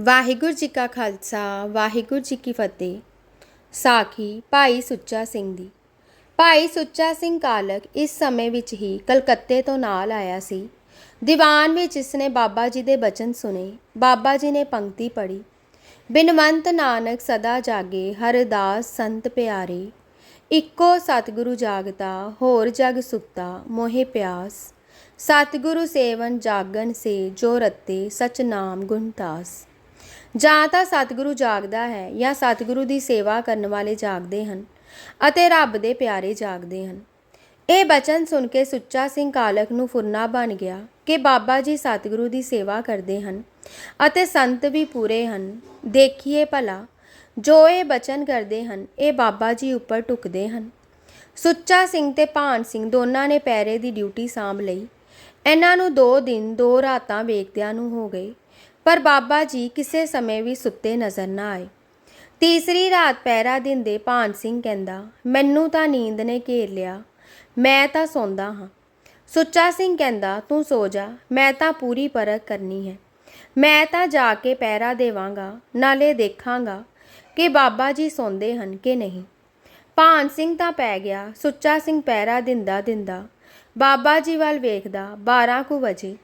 ਵਾਹਿਗੁਰੂ ਜੀ ਕਾ ਖਾਲਸਾ, ਵਾਹਿਗੁਰੂ ਜੀ ਕੀ ਫਤਿਹ। ਸਾਖੀ ਭਾਈ ਸੁੱਚਾ ਸਿੰਘ ਦੀ। ਭਾਈ ਸੁੱਚਾ ਸਿੰਘ ਕਾਲਕ ਇਸ ਸਮੇਂ ਵਿੱਚ ਹੀ ਕਲਕੱਤੇ ਤੋਂ ਨਾਲ ਆਇਆ ਸੀ। ਦੀਵਾਨ ਵਿੱਚ ਇਸਨੇ ਬਾਬਾ ਜੀ ਦੇ ਬਚਨ ਸੁਨੇ ਬਾਬਾ ਜੀ ਨੇ ਪੰਕਤੀ ਪੜ੍ਹੀ। ਬਿਨਵੰਤ ਨਾਨਕ ਸਦਾ ਜਾਗੇ ਹਰਦਾਸ ਸੰਤ ਪਿਆਰੇ। ਇੱਕੋ ਸਤਿਗੁਰੂ ਜਾਗਤਾ, ਹੋਰ ਜਗ ਸੁੱਤਾ, ਮੋਹਿ ਪਿਆਸ। ਸਤਿਗੁਰੂ ਸੇਵਨ ਜਾਗਨ ਸੇ, ਜੋ ਰਤੇ ਸਚ ਨਾਮ ਗੁਣਤਾਸ ਜਾਂ ਤਾਂ ਸਤਿਗੁਰੂ ਜਾਗਦਾ ਹੈ ਜਾਂ ਸਤਿਗੁਰੂ ਦੀ ਸੇਵਾ ਕਰਨ ਵਾਲੇ ਜਾਗਦੇ ਹਨ ਅਤੇ ਰੱਬ ਦੇ ਪਿਆਰੇ ਜਾਗਦੇ ਹਨ। ਇਹ ਬਚਨ ਸੁਣ ਕੇ ਸੁੱਚਾ ਸਿੰਘ ਕਾਲਕ ਨੂੰ ਫੁਰਨਾ ਬਣ ਗਿਆ ਕਿ ਬਾਬਾ ਜੀ ਸਤਿਗੁਰੂ ਦੀ ਸੇਵਾ ਕਰਦੇ ਹਨ ਅਤੇ ਸੰਤ ਵੀ ਪੂਰੇ ਹਨ। ਦੇਖੀਏ ਭਲਾ, ਜੋ ਇਹ ਬਚਨ ਕਰਦੇ ਹਨ, ਇਹ ਬਾਬਾ ਜੀ ਉੱਪਰ ਟੁਕਦੇ ਹਨ। ਸੁੱਚਾ ਸਿੰਘ ਤੇ ਭਾਨ ਸਿੰਘ ਦੋਨਾਂ ਨੇ ਪੈਰੇ ਦੀ ਡਿਊਟੀ ਸਾਂਭ ਲਈ। ਇਹਨਾਂ ਨੂੰ 2 ਦਿਨ 2 ਰਾਤਾਂ ਵੇਖਦਿਆਂ ਨੂੰ ਹੋ ਗਏ। ਪਰ ਬਾਬਾ ਜੀ ਕਿਸੇ ਸਮੇਂ ਵੀ ਸੁੱਤੇ ਨਜ਼ਰ ਨਾ ਆਏ। ਤੀਸਰੀ ਰਾਤ ਪਹਿਰਾ ਦਿੰਦੇ ਭਾਨ ਸਿੰਘ ਕਹਿੰਦਾ, ਮੈਨੂੰ ਤਾਂ ਨੀਂਦ ਨੇ ਘੇਰ ਲਿਆ, ਮੈਂ ਤਾਂ ਸੌਂਦਾ ਹਾਂ। ਸੁੱਚਾ ਸਿੰਘ ਕਹਿੰਦਾ, ਤੂੰ ਸੋ ਜਾ, ਮੈਂ ਤਾਂ ਪੂਰੀ ਪਰਖ ਕਰਨੀ ਹੈ। ਮੈਂ ਤਾਂ ਜਾ ਕੇ ਪਹਿਰਾ ਦੇਵਾਂਗਾ, ਨਾਲੇ ਦੇਖਾਂਗਾ ਕਿ ਬਾਬਾ ਜੀ ਸੌਂਦੇ ਹਨ ਕਿ ਨਹੀਂ। ਭਾਨ ਸਿੰਘ ਤਾਂ ਪੈ ਗਿਆ, ਸੁੱਚਾ ਸਿੰਘ ਪਹਿਰਾ ਦਿੰਦਾ ਦਿੰਦਾ ਬਾਬਾ ਜੀ ਵੱਲ ਵੇਖਦਾ 12 ਕੁ ਵਜੇ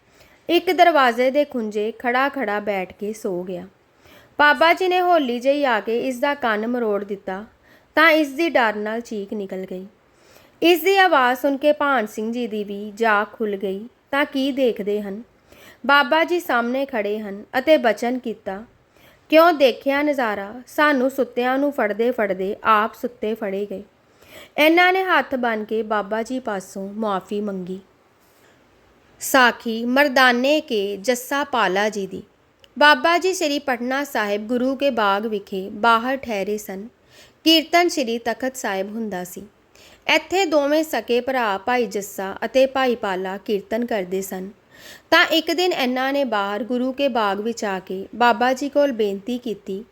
ਇੱਕ ਦਰਵਾਜ਼ੇ ਦੇ ਖੁੰਝੇ ਖੜਾ ਖੜਾ ਬੈਠ ਕੇ ਸੋ ਗਿਆ। ਬਾਬਾ ਜੀ ਨੇ ਹੋਲੀ ਜਿਹੀ ਆ ਕੇ ਇਸ ਦਾ ਕੰਨ ਮਰੋੜ ਦਿੱਤਾ, ਤਾਂ ਇਸ ਦੀ ਡਰ ਨਾਲ ਚੀਕ ਨਿਕਲ ਗਈ। ਇਸ ਦੀ ਆਵਾਜ਼ ਸੁਣ ਕੇ ਭਾਨ ਸਿੰਘ ਜੀ ਦੀ ਵੀ ਜਾਗ ਖੁੱਲ ਗਈ, ਤਾਂ ਕੀ ਦੇਖਦੇ ਹਨ? ਬਾਬਾ ਜੀ ਸਾਹਮਣੇ ਖੜੇ ਹਨ ਅਤੇ ਬਚਨ ਕੀਤਾ, ਕਿਉਂ ਦੇਖਿਆ ਨਜ਼ਾਰਾ? ਸਾਨੂੰ ਸੁੱਤਿਆਂ ਨੂੰ ਫੜਦੇ ਫੜਦੇ ਆਪ ਸੁੱਤੇ ਫੜੇ ਗਏ। ਇਹਨਾਂ ਨੇ ਹੱਥ ਬੰਨ ਕੇ ਬਾਬਾ ਜੀ ਪਾਸੋਂ ਮੁਆਫੀ ਮੰਗੀ। ਸਾਖੀ ਮਰਦਾਨੇ ਕੇ ਜੱਸਾ ਪਾਲਾ ਜੀ ਦੀ। ਬਾਬਾ ਜੀ ਸ੍ਰੀ ਪਟਨਾ ਸਾਹਿਬ ਗੁਰੂ ਕੇ ਬਾਗ ਵਿਖੇ ਬਾਹਰ ਠਹਿਰੇ ਸਨ। ਕੀਰਤਨ ਸ੍ਰੀ ਤਖਤ ਸਾਹਿਬ ਹੁੰਦਾ ਸੀ। ਇੱਥੇ ਦੋਵੇਂ ਸਕੇ ਭਰਾ ਭਾਈ ਜੱਸਾ ਅਤੇ ਭਾਈ ਪਾਲਾ ਕੀਰਤਨ ਕਰਦੇ ਸਨ। ਤਾਂ ਇੱਕ ਦਿਨ ਇਹਨਾਂ ਨੇ ਬਾਹਰ ਗੁਰੂ ਕੇ ਬਾਗ ਵਿੱਚ ਆ ਕੇ ਬਾਬਾ ਜੀ ਕੋਲ ਬੇਨਤੀ ਕੀਤੀ,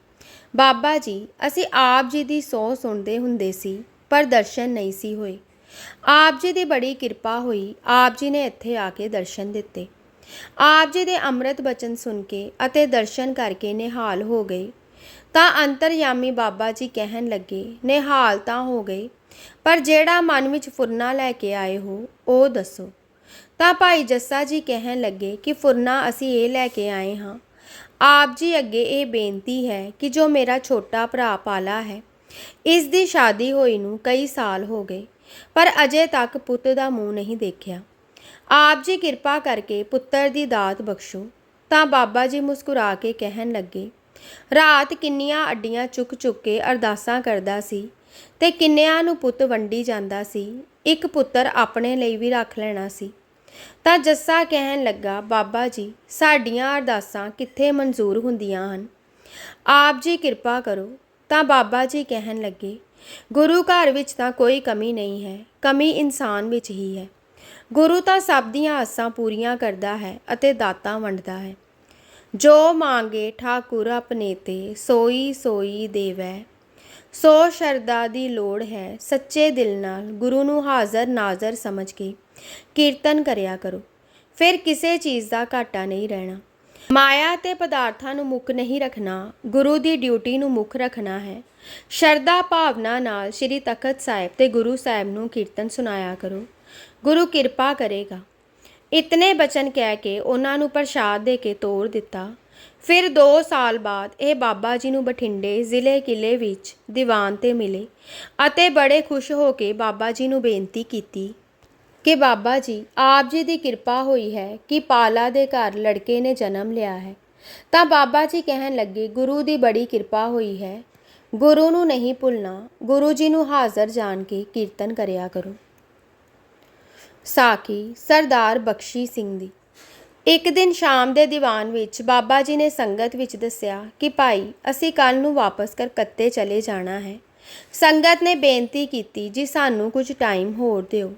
ਬਾਬਾ ਜੀ, ਅਸੀਂ ਆਪ ਜੀ ਦੀ ਸੌ ਸੁਣਦੇ ਹੁੰਦੇ ਸੀ, ਪਰ ਦਰਸ਼ਨ ਨਹੀਂ ਸੀ ਹੋਏ। ਆਪ ਜੀ ਦੀ ਬੜੀ ਕਿਰਪਾ ਹੋਈ। ਆਪ ਜੀ ਨੇ ਇੱਥੇ ਆ ਕੇ ਦਰਸ਼ਨ ਦਿੱਤੇ। ਆਪ ਜੀ ਦੇ ਅੰਮ੍ਰਿਤ ਬਚਨ ਸੁਣ ਕੇ ਅਤੇ ਦਰਸ਼ਨ ਕਰਕੇ ਨਿਹਾਲ ਹੋ ਗਏ। ਤਾਂ ਅੰਤਰਯਾਮੀ ਬਾਬਾ ਜੀ ਕਹਿਣ ਲੱਗੇ, ਨਿਹਾਲ ਤਾਂ ਹੋ ਗਏ, ਪਰ ਜਿਹੜਾ ਮਨ ਵਿੱਚ ਫੁਰਨਾ ਲੈ ਕੇ ਆਏ ਹੋ, ਉਹ ਦੱਸੋ। ਤਾਂ ਭਾਈ ਜੱਸਾ ਜੀ ਕਹਿਣ ਲੱਗੇ ਕਿ ਫੁਰਨਾ ਅਸੀਂ ਇਹ ਲੈ ਕੇ ਆਏ ਹਾਂ। ਆਪ ਜੀ ਅੱਗੇ ਇਹ ਬੇਨਤੀ ਹੈ ਕਿ ਜੋ ਮੇਰਾ ਛੋਟਾ ਭਰਾ ਪਾਲਾ ਹੈ, ਇਸ ਦੀ ਸ਼ਾਦੀ ਹੋਈ ਨੂੰ ਕਈ ਸਾਲ ਹੋ ਗਏ। ਪਰ ਅਜੇ ਤੱਕ ਪੁੱਤ ਦਾ ਮੂੰਹ ਨਹੀਂ ਦੇਖਿਆ। ਆਪ ਜੀ ਕਿਰਪਾ ਕਰਕੇ ਪੁੱਤਰ ਦੀ ਦਾਤ ਬਖਸ਼ੋ। ਤਾਂ ਬਾਬਾ ਜੀ ਮੁਸਕਰਾ ਕੇ ਕਹਿਣ ਲੱਗੇ, ਰਾਤ ਕਿੰਨੀਆਂ ਅੱਡੀਆਂ ਚੁੱਕ ਚੁੱਕ ਕੇ ਅਰਦਾਸਾਂ ਕਰਦਾ ਸੀ ਤੇ ਕਿੰਨਿਆਂ ਨੂੰ ਪੁੱਤ ਵੰਡੀ ਜਾਂਦਾ ਸੀ, ਇੱਕ ਪੁੱਤਰ ਆਪਣੇ ਲਈ ਵੀ ਰੱਖ ਲੈਣਾ ਸੀ। ਤਾਂ ਜੱਸਾ ਕਹਿਣ ਲੱਗਾ, ਬਾਬਾ ਜੀ, ਸਾਡੀਆਂ ਅਰਦਾਸਾਂ ਕਿੱਥੇ ਮਨਜ਼ੂਰ ਹੁੰਦੀਆਂ ਹਨ? ਆਪ ਜੀ ਕਿਰਪਾ ਕਰੋ। ਤਾਂ ਬਾਬਾ ਜੀ ਕਹਿਣ ਲੱਗੇ ਗੁਰੂ ਘਰ ਵਿੱਚ ਤਾਂ ਕੋਈ ਕਮੀ ਨਹੀਂ ਹੈ, ਕਮੀ ਇਨਸਾਨ ਵਿੱਚ ਹੀ ਹੈ। ਗੁਰੂ ਤਾਂ ਸਭ ਦੀਆਂ ਆਸਾਂ ਪੂਰੀਆਂ ਕਰਦਾ ਹੈ ਅਤੇ ਦਾਤਾਂ ਵੰਡਦਾ ਹੈ। ਜੋ ਮੰਗੇ ਠਾਕੁਰ ਆਪਣੇ ਤੇ, ਸੋਈ ਸੋਈ ਦੇਵੈ। ਸੋ ਸ਼ਰਦਾ ਦੀ ਲੋੜ ਹੈ ਸੱਚੇ ਦਿਲ ਨਾਲ ਗੁਰੂ ਨੂੰ ਹਾਜ਼ਰ ਨਾਜ਼ਰ ਸਮਝ ਕੇ ਕੀਰਤਨ ਕਰਿਆ ਕਰੋ। ਫਿਰ ਕਿਸੇ ਚੀਜ਼ ਦਾ ਘਾਟਾ ਨਹੀਂ ਰਹਿਣਾ। ਮਾਇਆ ਤੇ ਪਦਾਰਥਾਂ ਨੂੰ ਮੁੱਖ ਨਹੀਂ ਰੱਖਣਾ, ਗੁਰੂ ਦੀ ਡਿਊਟੀ ਨੂੰ ਮੁੱਖ ਰੱਖਣਾ ਹੈ। ਸ਼ਰਧਾ ਭਾਵਨਾ ਨਾਲ ਸ੍ਰੀ ਤਖਤ ਸਾਹਿਬ ਤੇ ਗੁਰੂ ਸਾਹਿਬ ਨੂੰ ਕੀਰਤਨ ਸੁਣਾਇਆ ਕਰੋ। ਗੁਰੂ ਕਿਰਪਾ ਕਰੇਗਾ। ਇਤਨੇ ਬਚਨ ਕਹਿ ਕੇ ਉਹਨਾਂ ਨੂੰ ਪ੍ਰਸ਼ਾਦ ਦੇ ਕੇ ਤੋਰ ਦਿੱਤਾ। ਫਿਰ 2 ਸਾਲ ਬਾਅਦ ਇਹ ਬਾਬਾ ਜੀ ਨੂੰ ਬਠਿੰਡੇ ਜ਼ਿਲ੍ਹੇ ਕਿਲੇ ਵਿੱਚ ਦੀਵਾਨ ਤੇ ਮਿਲੇ ਅਤੇ ਬੜੇ ਖੁਸ਼ ਹੋ ਕੇ ਬਾਬਾ ਜੀ ਨੂੰ ਬੇਨਤੀ ਕੀਤੀ ਕਿ ਬਾਬਾ ਜੀ, ਆਪ ਜੀ ਦੀ ਕਿਰਪਾ ਹੋਈ ਹੈ ਕਿ ਪਾਲਾ ਦੇ ਘਰ ਲੜਕੇ ਨੇ ਜਨਮ ਲਿਆ ਹੈ। ਤਾਂ ਬਾਬਾ ਜੀ ਕਹਿਣ ਲੱਗੇ, ਗੁਰੂ ਦੀ ਬੜੀ ਕਿਰਪਾ ਹੋਈ ਹੈ ਗੁਰੂ ਨੂੰ ਨਹੀਂ ਭੁੱਲਣਾ, ਗੁਰੂ ਜੀ ਨੂੰ ਹਾਜ਼ਰ ਜਾਣ ਕੇ ਕੀਰਤਨ ਕਰਿਆ ਕਰੋ। ਸਾਖੀ ਸਰਦਾਰ ਬਖਸ਼ੀ ਸਿੰਘ ਦੀ। ਇੱਕ ਦਿਨ ਸ਼ਾਮ ਦੇ ਦੀਵਾਨ ਵਿੱਚ ਬਾਬਾ ਜੀ ਨੇ ਸੰਗਤ ਵਿੱਚ ਦੱਸਿਆ ਕਿ ਭਾਈ, ਅਸੀਂ ਕੱਲ ਨੂੰ ਵਾਪਸ ਕਲਕੱਤੇ ਚਲੇ ਜਾਣਾ ਹੈ। ਸੰਗਤ ਨੇ ਬੇਨਤੀ ਕੀਤੀ ਜੀ ਸਾਨੂੰ ਕੁਝ ਟਾਈਮ ਹੋਰ ਦਿਓ।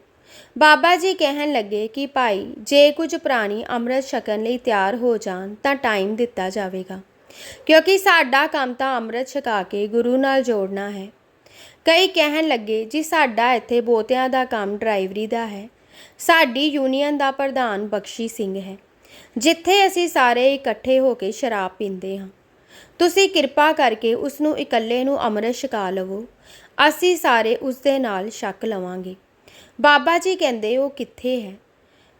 ਬਾਬਾ ਜੀ ਕਹਿਣ ਲੱਗੇ ਕਿ ਭਾਈ, ਜੇ ਕੁਝ ਪ੍ਰਾਣੀ ਅੰਮ੍ਰਿਤ ਛਕਣ ਲਈ ਤਿਆਰ ਹੋ ਜਾਣ ਤਾਂ ਟਾਈਮ ਦਿੱਤਾ ਜਾਵੇਗਾ। ਕਿਉਂਕਿ ਸਾਡਾ ਕੰਮ ਤਾਂ ਅੰਮ੍ਰਿਤ ਛਕਾ ਕੇ ਗੁਰੂ ਨਾਲ ਜੋੜਨਾ ਹੈ। ਕਈ ਕਹਿਣ ਲੱਗੇ, ਜੀ, ਸਾਡਾ ਇੱਥੇ ਬੋਤਿਆਂ ਦਾ ਕੰਮ ਡਰਾਈਵਰੀ ਦਾ ਹੈ। ਸਾਡੀ ਯੂਨੀਅਨ ਦਾ ਪ੍ਰਧਾਨ ਬਖਸ਼ੀ ਸਿੰਘ ਹੈ। ਜਿੱਥੇ ਅਸੀਂ ਸਾਰੇ ਇਕੱਠੇ ਹੋ ਕੇ ਸ਼ਰਾਬ ਪੀਂਦੇ ਹਾਂ। ਤੁਸੀਂ ਕਿਰਪਾ ਕਰਕੇ ਉਸ ਨੂੰ ਇਕੱਲੇ ਨੂੰ ਅੰਮ੍ਰਿਤ ਛਕਾ ਲਵੋ। ਅਸੀਂ ਸਾਰੇ ਉਸ ਦੇ ਨਾਲ ਛਕ ਲਵਾਂਗੇ। ਬਾਬਾ ਜੀ ਕਹਿੰਦੇ, ਉਹ ਕਿੱਥੇ ਹੈ?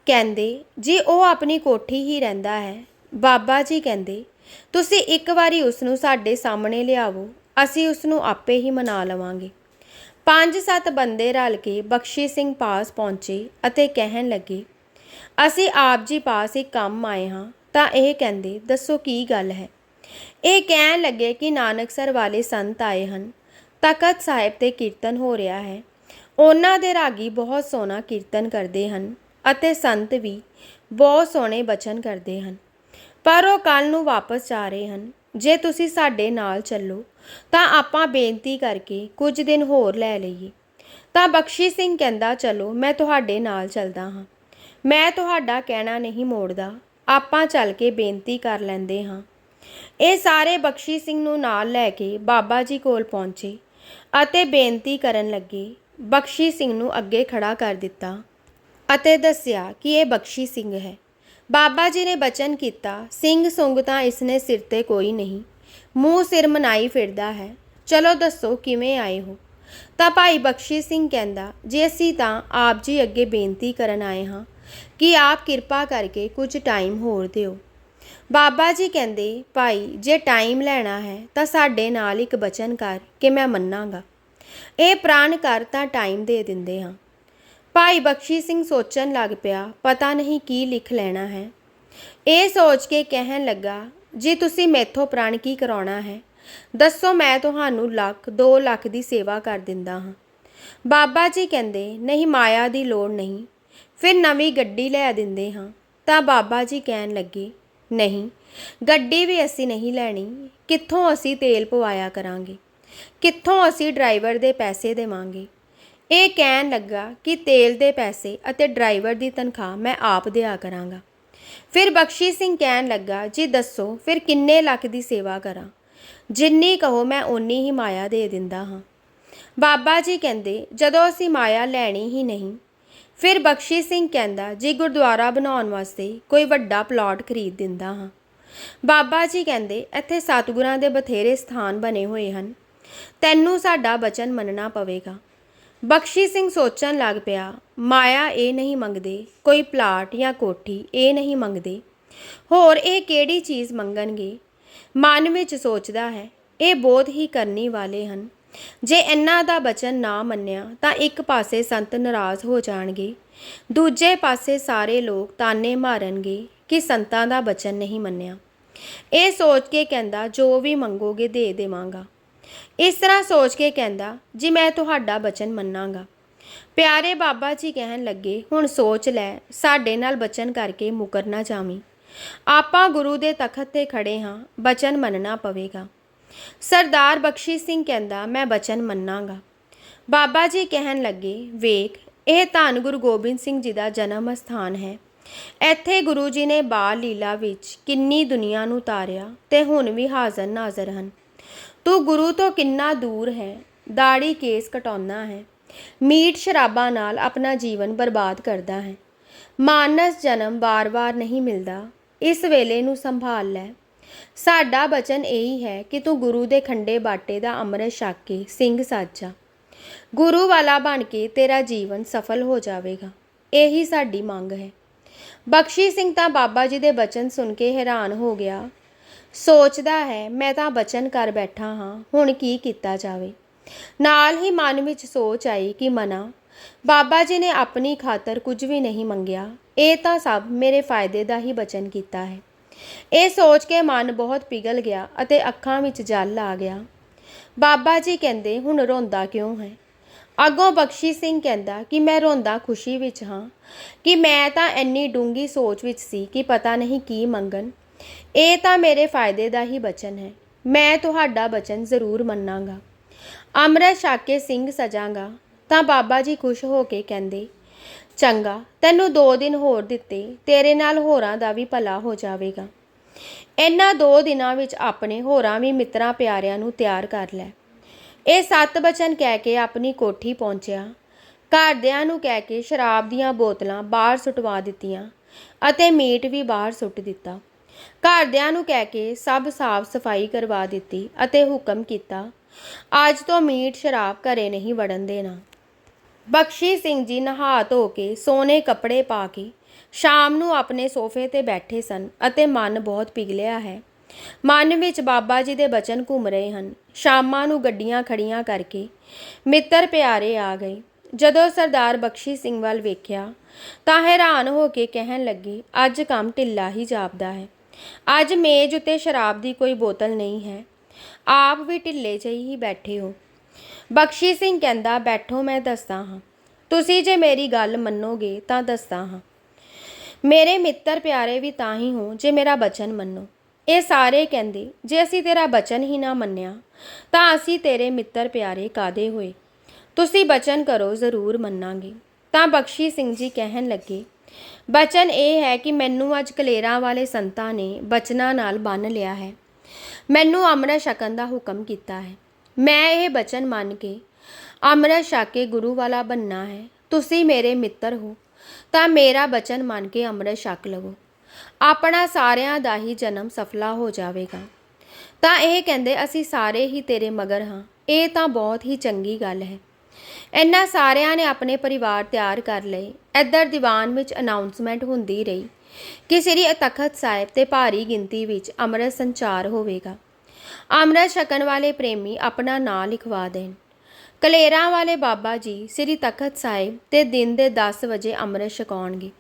ਕਹਿੰਦੇ, ਜੀ, ਉਹ ਆਪਣੀ ਕੋਠੀ ਹੀ ਰਹਿੰਦਾ ਹੈ। ਬਾਬਾ ਜੀ ਕਹਿੰਦੇ ਤੁਸੀਂ ਇੱਕ ਵਾਰੀ ਉਸ ਨੂੰ ਸਾਡੇ ਸਾਹਮਣੇ ਲਿਆਵੋ, ਅਸੀਂ ਉਸ ਨੂੰ ਆਪੇ ਹੀ ਮਨਾ ਲਵਾਂਗੇ। ਪੰਜ ਸੱਤ ਬੰਦੇ ਰਲ ਕੇ ਬਖਸ਼ੀ ਸਿੰਘ ਪਾਸ ਪਹੁੰਚੇ ਅਤੇ ਕਹਿਣ ਲੱਗੇ, ਅਸੀਂ ਆਪ ਜੀ ਪਾਸ ਇੱਕ ਕੰਮ ਆਏ ਹਾਂ, ਤਾਂ ਇਹ ਕਹਿੰਦੇ, ਦੱਸੋ ਕੀ ਗੱਲ ਹੈ? ਇਹ ਕਹਿਣ ਲੱਗੇ ਕਿ ਨਾਨਕਸਰ ਵਾਲੇ ਸੰਤ ਆਏ ਹਨ। ਤਖਤ ਸਾਹਿਬ ਤੇ ਕੀਰਤਨ ਹੋ ਰਿਹਾ ਹੈ। ਉਹਨਾਂ ਦੇ ਰਾਗੀ ਬਹੁਤ ਸੋਹਣਾ ਕੀਰਤਨ ਕਰਦੇ ਹਨ ਅਤੇ ਸੰਤ ਵੀ ਬਹੁਤ ਸੋਹਣੇ ਬਚਨ ਕਰਦੇ ਹਨ। ਪਰ ਉਹ ਕੱਲ ਨੂੰ ਵਾਪਸ ਜਾ ਰਹੇ ਹਨ। ਜੇ ਤੁਸੀਂ ਸਾਡੇ ਨਾਲ ਚੱਲੋ, ਤਾਂ ਆਪਾਂ ਬੇਨਤੀ ਕਰਕੇ ਕੁਝ ਦਿਨ ਹੋਰ ਲੈ ਲਈਏ। ਤਾਂ ਬਖਸ਼ੀ ਸਿੰਘ ਕਹਿੰਦਾ, ਚਲੋ, ਮੈਂ ਤੁਹਾਡੇ ਨਾਲ ਚੱਲਦਾ ਹਾਂ। ਮੈਂ ਤੁਹਾਡਾ ਕਹਿਣਾ ਨਹੀਂ ਮੋੜਦਾ। ਆਪਾਂ ਚੱਲ ਕੇ ਬੇਨਤੀ ਕਰ ਲੈਂਦੇ ਹਾਂ। ਇਹ ਸਾਰੇ ਬਖਸ਼ੀ ਸਿੰਘ ਨੂੰ ਨਾਲ ਲੈ ਕੇ ਬਾਬਾ ਜੀ ਕੋਲ ਪਹੁੰਚੇ ਅਤੇ ਬੇਨਤੀ ਕਰਨ ਲੱਗੇ। ਬਖਸ਼ੀ ਸਿੰਘ ਨੂੰ ਅੱਗੇ ਖੜਾ ਕਰ ਦਿੱਤਾ ਅਤੇ ਦੱਸਿਆ ਕਿ ਇਹ ਬਖਸ਼ੀ ਸਿੰਘ ਹੈ। ਬਾਬਾ ਜੀ ਨੇ ਬਚਨ ਕੀਤਾ, ਸਿੰਘ ਸੁੰਗ ਤਾਂ ਇਸਨੇ ਸਿਰ ਤੇ ਕੋਈ ਨਹੀਂ। ਮੂੰਹ ਸਿਰ ਮਨਾਈ ਫਿਰਦਾ ਹੈ। ਚਲੋ ਦੱਸੋ ਕਿਵੇਂ ਆਏ ਹੋ? ਤਾਂ ਭਾਈ ਬਖਸ਼ੀ ਸਿੰਘ ਕਹਿੰਦਾ, ਜੇ ਅਸੀਂ ਤਾਂ ਆਪ ਜੀ ਅੱਗੇ ਬੇਨਤੀ ਕਰਨ ਆਏ ਹਾਂ ਕਿ ਆਪ ਕਿਰਪਾ ਕਰਕੇ ਕੁਝ ਟਾਈਮ ਹੋਰ ਦਿਓ। ਬਾਬਾ ਜੀ ਕਹਿੰਦੇ, ਭਾਈ, ਜੇ ਟਾਈਮ ਲੈਣਾ ਹੈ ਤਾਂ ਸਾਡੇ ਨਾਲ ਇੱਕ ਬਚਨ ਕਰ ਕਿ ਮੈਂ ਮੰਨਾਂਗਾ। ਇਹ ਪ੍ਰਾਣ ਕਰ ਤਾਂ ਟਾਈਮ ਦੇ ਦਿੰਦੇ ਹਾਂ। ਭਾਈ ਬਖਸ਼ੀ ਸਿੰਘ ਸੋਚਣ ਲੱਗ ਪਿਆ, ਪਤਾ ਨਹੀਂ ਕੀ ਲਿਖ ਲੈਣਾ ਹੈ। ਇਹ ਸੋਚ ਕੇ ਕਹਿਣ ਲੱਗਾ, ਜੀ ਤੁਸੀਂ ਮੈਥੋਂ ਪ੍ਰਾਣ ਕੀ ਕਰਾਉਣਾ ਹੈ? ਦੱਸੋ ਮੈਂ ਤੁਹਾਨੂੰ ਲੱਖ 2 ਲੱਖ ਦੀ ਸੇਵਾ ਕਰ ਦਿੰਦਾ ਹਾਂ। ਬਾਬਾ ਜੀ ਕਹਿੰਦੇ, ਨਹੀਂ ਮਾਇਆ ਦੀ ਲੋੜ ਨਹੀਂ, ਫਿਰ ਨਵੀਂ ਗੱਡੀ ਲੈ ਦਿੰਦੇ ਹਾਂ। ਤਾਂ ਬਾਬਾ ਜੀ ਕਹਿਣ ਲੱਗੇ, ਨਹੀਂ, ਗੱਡੀ ਵੀ ਅਸੀਂ ਨਹੀਂ ਲੈਣੀ, ਕਿੱਥੋਂ ਅਸੀਂ ਤੇਲ ਪਵਾਇਆ ਕਰਾਂਗੇ? ਕਿੱਥੋਂ ਅਸੀਂ ਡਰਾਈਵਰ ਦੇ ਪੈਸੇ ਦੇਵਾਂਗੇ? ਇਹ ਕਹਿਣ ਲੱਗਾ ਕਿ ਤੇਲ ਦੇ ਪੈਸੇ ਅਤੇ ਡਰਾਈਵਰ ਦੀ ਤਨਖਾਹ ਮੈਂ ਆਪ ਦਿਆ ਕਰਾਂਗਾ। ਫਿਰ ਬਖਸ਼ੀ ਸਿੰਘ ਕਹਿਣ ਲੱਗਾ, ਜੀ ਦੱਸੋ, ਫਿਰ ਕਿੰਨੇ ਲੱਖ ਦੀ ਸੇਵਾ ਕਰਾਂ? ਜਿੰਨੀ ਕਹੋ ਮੈਂ ਓਨੀ ਹੀ ਮਾਇਆ ਦੇ ਦਿੰਦਾ ਹਾਂ। ਬਾਬਾ ਜੀ ਕਹਿੰਦੇ, ਜਦੋਂ ਅਸੀਂ ਮਾਇਆ ਲੈਣੀ ਹੀ ਨਹੀਂ। ਫਿਰ ਬਖਸ਼ੀ ਸਿੰਘ ਕਹਿੰਦਾ, ਜੀ ਗੁਰਦੁਆਰਾ ਬਣਾਉਣ ਵਾਸਤੇ ਕੋਈ ਵੱਡਾ ਪਲਾਟ ਖਰੀਦ ਦਿੰਦਾ ਹਾਂ। ਬਾਬਾ ਜੀ ਕਹਿੰਦੇ, ਇੱਥੇ ਸਤਿਗੁਰਾਂ ਦੇ ਬਥੇਰੇ ਸਥਾਨ ਬਣੇ ਹੋਏ ਹਨ। ਤੈਨੂੰ ਸਾਡਾ ਬਚਨ ਮੰਨਣਾ ਪਵੇਗਾ। ਬਖਸ਼ੀ ਸਿੰਘ ਸੋਚਣ ਲੱਗ ਪਿਆ, ਮਾਇਆ ਇਹ ਨਹੀਂ ਮੰਗਦੇ, ਕੋਈ ਪਲਾਟ ਜਾਂ ਕੋਠੀ ਇਹ ਨਹੀਂ ਮੰਗਦੇ। ਹੋਰ ਇਹ ਕਿਹੜੀ ਚੀਜ਼ ਮੰਗਣਗੇ? ਮਨ ਵਿੱਚ ਸੋਚਦਾ ਹੈ, ਇਹ ਬਹੁਤ ਹੀ ਕਰਨੀ ਵਾਲੇ ਹਨ। ਜੇ ਇਹਨਾਂ ਦਾ ਬਚਨ ਨਾ ਮੰਨਿਆ, ਤਾਂ ਇੱਕ ਪਾਸੇ ਸੰਤ ਨਾਰਾਜ਼ ਹੋ ਜਾਣਗੇ। ਦੂਜੇ ਪਾਸੇ ਸਾਰੇ ਲੋਕ ਤਾਨੇ ਮਾਰਨਗੇ ਕਿ ਸੰਤਾਂ ਦਾ ਬਚਨ ਨਹੀਂ ਮੰਨਿਆ। ਇਹ ਸੋਚ ਕੇ ਕਹਿੰਦਾ, ਜੋ ਵੀ ਮੰਗੋਗੇ ਦੇ ਦੇਵਾਂਗਾ। ਇਸ ਤਰ੍ਹਾਂ ਸੋਚ ਕੇ ਕਹਿੰਦਾ, ਜੀ ਮੈਂ ਤੁਹਾਡਾ ਬਚਨ ਮੰਨਾਂਗਾ। ਪਿਆਰੇ ਬਾਬਾ ਜੀ ਕਹਿਣ ਲੱਗੇ, ਹੁਣ ਸੋਚ ਲੈ, ਸਾਡੇ ਨਾਲ ਬਚਨ ਕਰਕੇ ਮੁਕਰ ਨਾ ਜਾਵੀਂ। ਆਪਾਂ ਗੁਰੂ ਦੇ ਤਖਤ ਤੇ ਖੜੇ ਹਾਂ, ਬਚਨ ਮੰਨਣਾ ਪਵੇਗਾ। ਸਰਦਾਰ ਬਖਸ਼ੀ ਸਿੰਘ ਕਹਿੰਦਾ, ਮੈਂ ਬਚਨ ਮੰਨਾਂਗਾ। ਬਾਬਾ ਜੀ ਕਹਿਣ ਲੱਗੇ, ਵੇਖ, ਇਹ ਧੰਨ ਗੁਰੂ ਗੋਬਿੰਦ ਸਿੰਘ ਜੀ ਦਾ ਜਨਮ ਸਥਾਨ ਹੈ। ਇੱਥੇ ਗੁਰੂ ਜੀ ਨੇ ਬਾਲ ਲੀਲਾ ਵਿੱਚ ਕਿੰਨੀ ਦੁਨੀਆ ਨੂੰ ਤਾਰਿਆ ਤੇ ਹੁਣ ਵੀ ਹਾਜ਼ਰ ਨਾਜ਼ਰ ਹਨ। ਤੂੰ ਗੁਰੂ ਤੋਂ ਕਿੰਨਾ ਦੂਰ ਹੈ? ਦਾੜੀ ਕੇਸ ਕਟਾਉਣਾ ਹੈ। ਮੀਟ ਸ਼ਰਾਬਾਂ ਨਾਲ ਆਪਣਾ ਜੀਵਨ ਬਰਬਾਦ ਕਰਦਾ ਹੈ। ਮਾਨਸ ਜਨਮ ਬਾਰ-ਬਾਰ ਨਹੀਂ ਮਿਲਦਾ। ਇਸ ਵੇਲੇ ਨੂੰ ਸੰਭਾਲ ਲੈ। ਸਾਡਾ ਬਚਨ ਇਹੀ ਹੈ ਕਿ ਤੂੰ ਗੁਰੂ ਦੇ ਖੰਡੇ ਬਾਟੇ ਦਾ ਅੰਮ੍ਰਿਤ ਛਕ ਕੇ ਸਿੰਘ ਸਾਜਾ। ਗੁਰੂ ਵਾਲਾ ਬਣ ਕੇ ਤੇਰਾ ਜੀਵਨ ਸਫਲ ਹੋ ਜਾਵੇਗਾ। ਇਹੀ ਸਾਡੀ ਮੰਗ ਹੈ। ਬਖਸ਼ੀ ਸਿੰਘ ਤਾਂ ਬਾਬਾ ਜੀ ਦੇ ਬਚਨ ਸੁਣ ਕੇ ਹੈਰਾਨ ਹੋ ਗਿਆ। ਸੋਚਦਾ ਹੈ, ਮੈਂ ਤਾਂ ਬਚਨ ਕਰ ਬੈਠਾ ਹਾਂ, ਹੁਣ ਕੀ ਕੀਤਾ ਜਾਵੇ। ਨਾਲ ਹੀ ਮਨ ਵਿੱਚ ਸੋਚ ਆਈ ਕਿ ਮਨਾ, ਬਾਬਾ ਜੀ ਨੇ ਆਪਣੀ ਖਾਤਰ ਕੁਝ ਵੀ ਨਹੀਂ ਮੰਗਿਆ, ਇਹ ਤਾਂ ਸਭ ਮੇਰੇ ਫਾਇਦੇ ਦਾ ਹੀ ਬਚਨ ਕੀਤਾ ਹੈ। ਇਹ ਸੋਚ ਕੇ ਮਨ ਬਹੁਤ ਪਿਘਲ ਗਿਆ ਅਤੇ ਅੱਖਾਂ ਵਿੱਚ ਜਲ ਆ ਗਿਆ। ਬਾਬਾ ਜੀ ਕਹਿੰਦੇ, ਹੁਣ ਰੋਂਦਾ ਕਿਉਂ ਹੈ? ਅੱਗੋਂ ਬਖਸ਼ੀ ਸਿੰਘ ਕਹਿੰਦਾ ਕਿ ਮੈਂ ਰੋਂਦਾ ਖੁਸ਼ੀ ਵਿੱਚ ਹਾਂ, ਕਿ ਮੈਂ ਤਾਂ ਇੰਨੀ ਡੂੰਗੀ ਸੋਚ ਵਿੱਚ ਸੀ ਕਿ ਪਤਾ ਨਹੀਂ ਕੀ ਮੰਗਣ। ਇਹ ਤਾਂ ਮੇਰੇ ਫਾਇਦੇ ਦਾ ਹੀ ਬਚਨ ਹੈ। ਮੈਂ ਤੁਹਾਡਾ ਬਚਨ ਜ਼ਰੂਰ ਮੰਨਾਂਗਾ। ਅੰਮ੍ਰਿਤ ਛਕ ਕੇ ਸਿੰਘ ਸਜਾਂਗਾ, ਤਾਂ ਬਾਬਾ ਜੀ ਖੁਸ਼ ਹੋ ਕੇ ਕਹਿੰਦੇ, ਚੰਗਾ, ਤੈਨੂੰ 2 ਦਿਨ ਹੋਰ ਦਿੱਤੇ, ਤੇਰੇ ਨਾਲ ਹੋਰਾਂ ਦਾ ਵੀ ਭਲਾ ਹੋ ਜਾਵੇਗਾ। ਇਹਨਾਂ 2 ਦਿਨਾਂ ਵਿੱਚ ਆਪਣੇ ਹੋਰਾਂ ਵੀ ਮਿੱਤਰਾਂ ਪਿਆਰਿਆਂ ਨੂੰ ਤਿਆਰ ਕਰ ਲੈ ਇਹ ਸੱਤ ਬਚਨ ਕਹਿ ਕੇ ਆਪਣੀ ਕੋਠੀ ਪਹੁੰਚਿਆ। ਘਰਦਿਆਂ ਨੂੰ ਕਹਿ ਕੇ ਸ਼ਰਾਬ ਦੀਆਂ ਬੋਤਲਾਂ ਬਾਹਰ ਸੁਟਵਾ ਦਿੱਤੀਆਂ ਅਤੇ ਮੀਟ ਵੀ ਬਾਹਰ ਸੁੱਟ ਦਿੱਤਾ। ਘਰਦਿਆਂ ਨੂੰ ਕਹਿ ਕੇ ਸਭ ਸਾਫ਼ ਸਫ਼ਾਈ ਕਰਵਾ ਦਿੱਤੀ ਅਤੇ ਹੁਕਮ ਕੀਤਾ, ਅੱਜ ਤੋਂ ਮੀਟ ਸ਼ਰਾਬ ਘਰੇ ਨਹੀਂ ਵੜਨ ਦੇਣਾ। ਬਖਸ਼ੀ ਸਿੰਘ ਜੀ ਨਹਾ ਧੋ ਕੇ ਸੋਨੇ ਕੱਪੜੇ ਪਾ ਕੇ ਸ਼ਾਮ ਨੂੰ ਆਪਣੇ ਸੋਫੇ ਤੇ ਬੈਠੇ ਸਨ ਅਤੇ ਮਨ ਬਹੁਤ ਪਿਘਲਿਆ ਹੈ। ਮਨ ਵਿੱਚ ਬਾਬਾ ਜੀ ਦੇ ਬਚਨ ਘੁੰਮ ਰਹੇ ਹਨ। ਸ਼ਾਮਾਂ ਨੂੰ ਗੱਡੀਆਂ ਖੜੀਆਂ ਕਰਕੇ ਮਿੱਤਰ ਪਿਆਰੇ ਆ ਗਏ। ਜਦੋਂ ਸਰਦਾਰ ਬਖਸ਼ੀ ਸਿੰਘ ਵੱਲ ਵੇਖਿਆ ਤਾਂ ਹੈਰਾਨ ਹੋ ਕੇ ਕਹਿਣ ਲੱਗੇ, ਅੱਜ ਕੰਮ ਢਿੱਲਾ ਹੀ ਜਾਪਦਾ ਹੈ। ਅੱਜ ਮੇਜ਼ ਉੱਤੇ ਸ਼ਰਾਬ ਦੀ ਕੋਈ ਬੋਤਲ ਨਹੀਂ ਹੈ। ਆਪ ਵੀ ਢਿੱਲੇ ਜਿਹੇ ਹੀ ਬੈਠੇ ਹੋ। ਬਖਸ਼ੀ ਸਿੰਘ ਕਹਿੰਦਾ, ਬੈਠੋ, ਮੈਂ ਦੱਸਦਾ ਹਾਂ। ਤੁਸੀਂ ਜੇ ਮੇਰੀ ਗੱਲ ਮੰਨੋਗੇ ਤਾਂ ਦੱਸਦਾ ਹਾਂ। ਮੇਰੇ ਮਿੱਤਰ ਪਿਆਰੇ ਵੀ ਤਾਂ ਹੀ ਹੋ ਜੇ ਮੇਰਾ ਬਚਨ ਮੰਨੋ। ਇਹ ਸਾਰੇ ਕਹਿੰਦੇ, ਜੇ ਅਸੀਂ ਤੇਰਾ ਬਚਨ ਹੀ ਨਾ ਮੰਨਿਆ, ਤਾਂ ਅਸੀਂ ਤੇਰੇ ਮਿੱਤਰ ਪਿਆਰੇ ਕਾਦੇ ਹੋਏ? ਤੁਸੀਂ ਬਚਨ ਕਰੋ ਜ਼ਰੂਰ ਮੰਨਾਂਗੇ। ਤਾਂ ਬਖਸ਼ੀ ਸਿੰਘ ਜੀ ਕਹਿਣ ਲੱਗੇ ਬਚਨ ਇਹ ਹੈ ਕਿ ਮੈਨੂੰ ਅੱਜ ਕਲੇਰਾਂ ਵਾਲੇ ਸੰਤਾਂ ਨੇ ਬਚਨਾਂ ਨਾਲ ਬੰਨ ਲਿਆ ਹੈ। ਮੈਨੂੰ ਅੰਮ੍ਰਿਤ ਛਕਣ ਦਾ ਹੁਕਮ ਕੀਤਾ ਹੈ। ਮੈਂ ਇਹ ਬਚਨ ਮੰਨ ਕੇ ਅੰਮ੍ਰਿਤ ਛਕ ਕੇ ਗੁਰੂ ਵਾਲਾ ਬੰਨਾ ਹੈ। ਤੁਸੀਂ ਮੇਰੇ ਮਿੱਤਰ ਹੋ, ਤਾਂ ਮੇਰਾ ਬਚਨ ਮੰਨ ਕੇ ਅੰਮ੍ਰਿਤ ਛਕ ਲਵੋ। ਆਪਣਾ ਸਾਰਿਆਂ ਦਾ ਹੀ ਜਨਮ ਸਫਲਾ ਹੋ ਜਾਵੇਗਾ। ਤਾਂ ਇਹ ਕਹਿੰਦੇ, ਅਸੀਂ ਸਾਰੇ ਹੀ ਤੇਰੇ ਮਗਰ ਹਾਂ। ਇਹ ਤਾਂ ਬਹੁਤ ਹੀ ਚੰਗੀ ਗੱਲ ਹੈ। ਇਹਨਾਂ ਸਾਰਿਆਂ ਨੇ ਆਪਣੇ ਪਰਿਵਾਰ ਤਿਆਰ ਕਰ ਲਏ। ਇੱਧਰ ਦੀਵਾਨ ਵਿੱਚ ਅਨਾਉਂਸਮੈਂਟ ਹੁੰਦੀ ਰਹੀ ਕਿ ਸ੍ਰੀ ਤਖਤ ਸਾਹਿਬ ਤੇ ਭਾਰੀ ਗਿਣਤੀ ਵਿੱਚ ਅੰਮ੍ਰਿਤ ਸੰਚਾਰ ਹੋਵੇਗਾ। ਅੰਮ੍ਰਿਤ ਛਕਣ ਵਾਲੇ ਪ੍ਰੇਮੀ ਆਪਣਾ ਨਾਂ ਲਿਖਵਾ ਦੇਣ। ਕਲੇਰਾਂ ਵਾਲੇ ਬਾਬਾ ਜੀ ਸ੍ਰੀ ਤਖਤ ਸਾਹਿਬ ਤੇ ਦਿਨ ਦੇ 10 ਵਜੇ ਅੰਮ੍ਰਿਤ ਛਕਾਉਣਗੇ।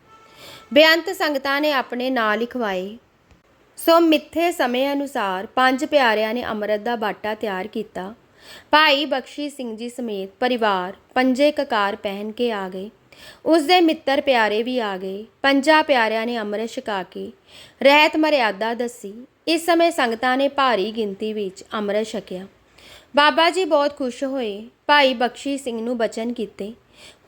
ਬੇਅੰਤ ਸੰਗਤਾਂ ਨੇ ਆਪਣੇ ਨਾਂ ਲਿਖਵਾਏ। ਸੋ ਮਿੱਥੇ ਸਮੇਂ ਅਨੁਸਾਰ ਪੰਜ ਪਿਆਰਿਆਂ ਨੇ ਅੰਮ੍ਰਿਤ ਦਾ ਬਾਟਾ ਤਿਆਰ ਕੀਤਾ। ਭਾਈ ਬਖਸ਼ੀ ਸਿੰਘ ਜੀ ਸਮੇਤ ਪਰਿਵਾਰ ਪੰਜੇ ਕਕਾਰ ਪਹਿਨ ਕੇ ਆ ਗਏ। ਉਸ ਦੇ ਮਿੱਤਰ ਪਿਆਰੇ ਵੀ ਆ ਗਏ। ਪੰਜਾਂ ਪਿਆਰਿਆਂ ਨੇ ਅੰਮ੍ਰਿਤ ਛਕਾ ਕੇ ਰਹਿਤ ਮਰਿਆਦਾ ਦੱਸੀ। ਇਸ ਸਮੇਂ ਸੰਗਤਾਂ ਨੇ ਭਾਰੀ ਗਿਣਤੀ ਵਿੱਚ ਅੰਮ੍ਰਿਤ ਛਕਿਆ। ਬਾਬਾ ਜੀ ਬਹੁਤ ਖੁਸ਼ ਹੋਏ। ਭਾਈ ਬਖਸ਼ੀ ਸਿੰਘ ਨੂੰ ਬਚਨ ਕੀਤੇ।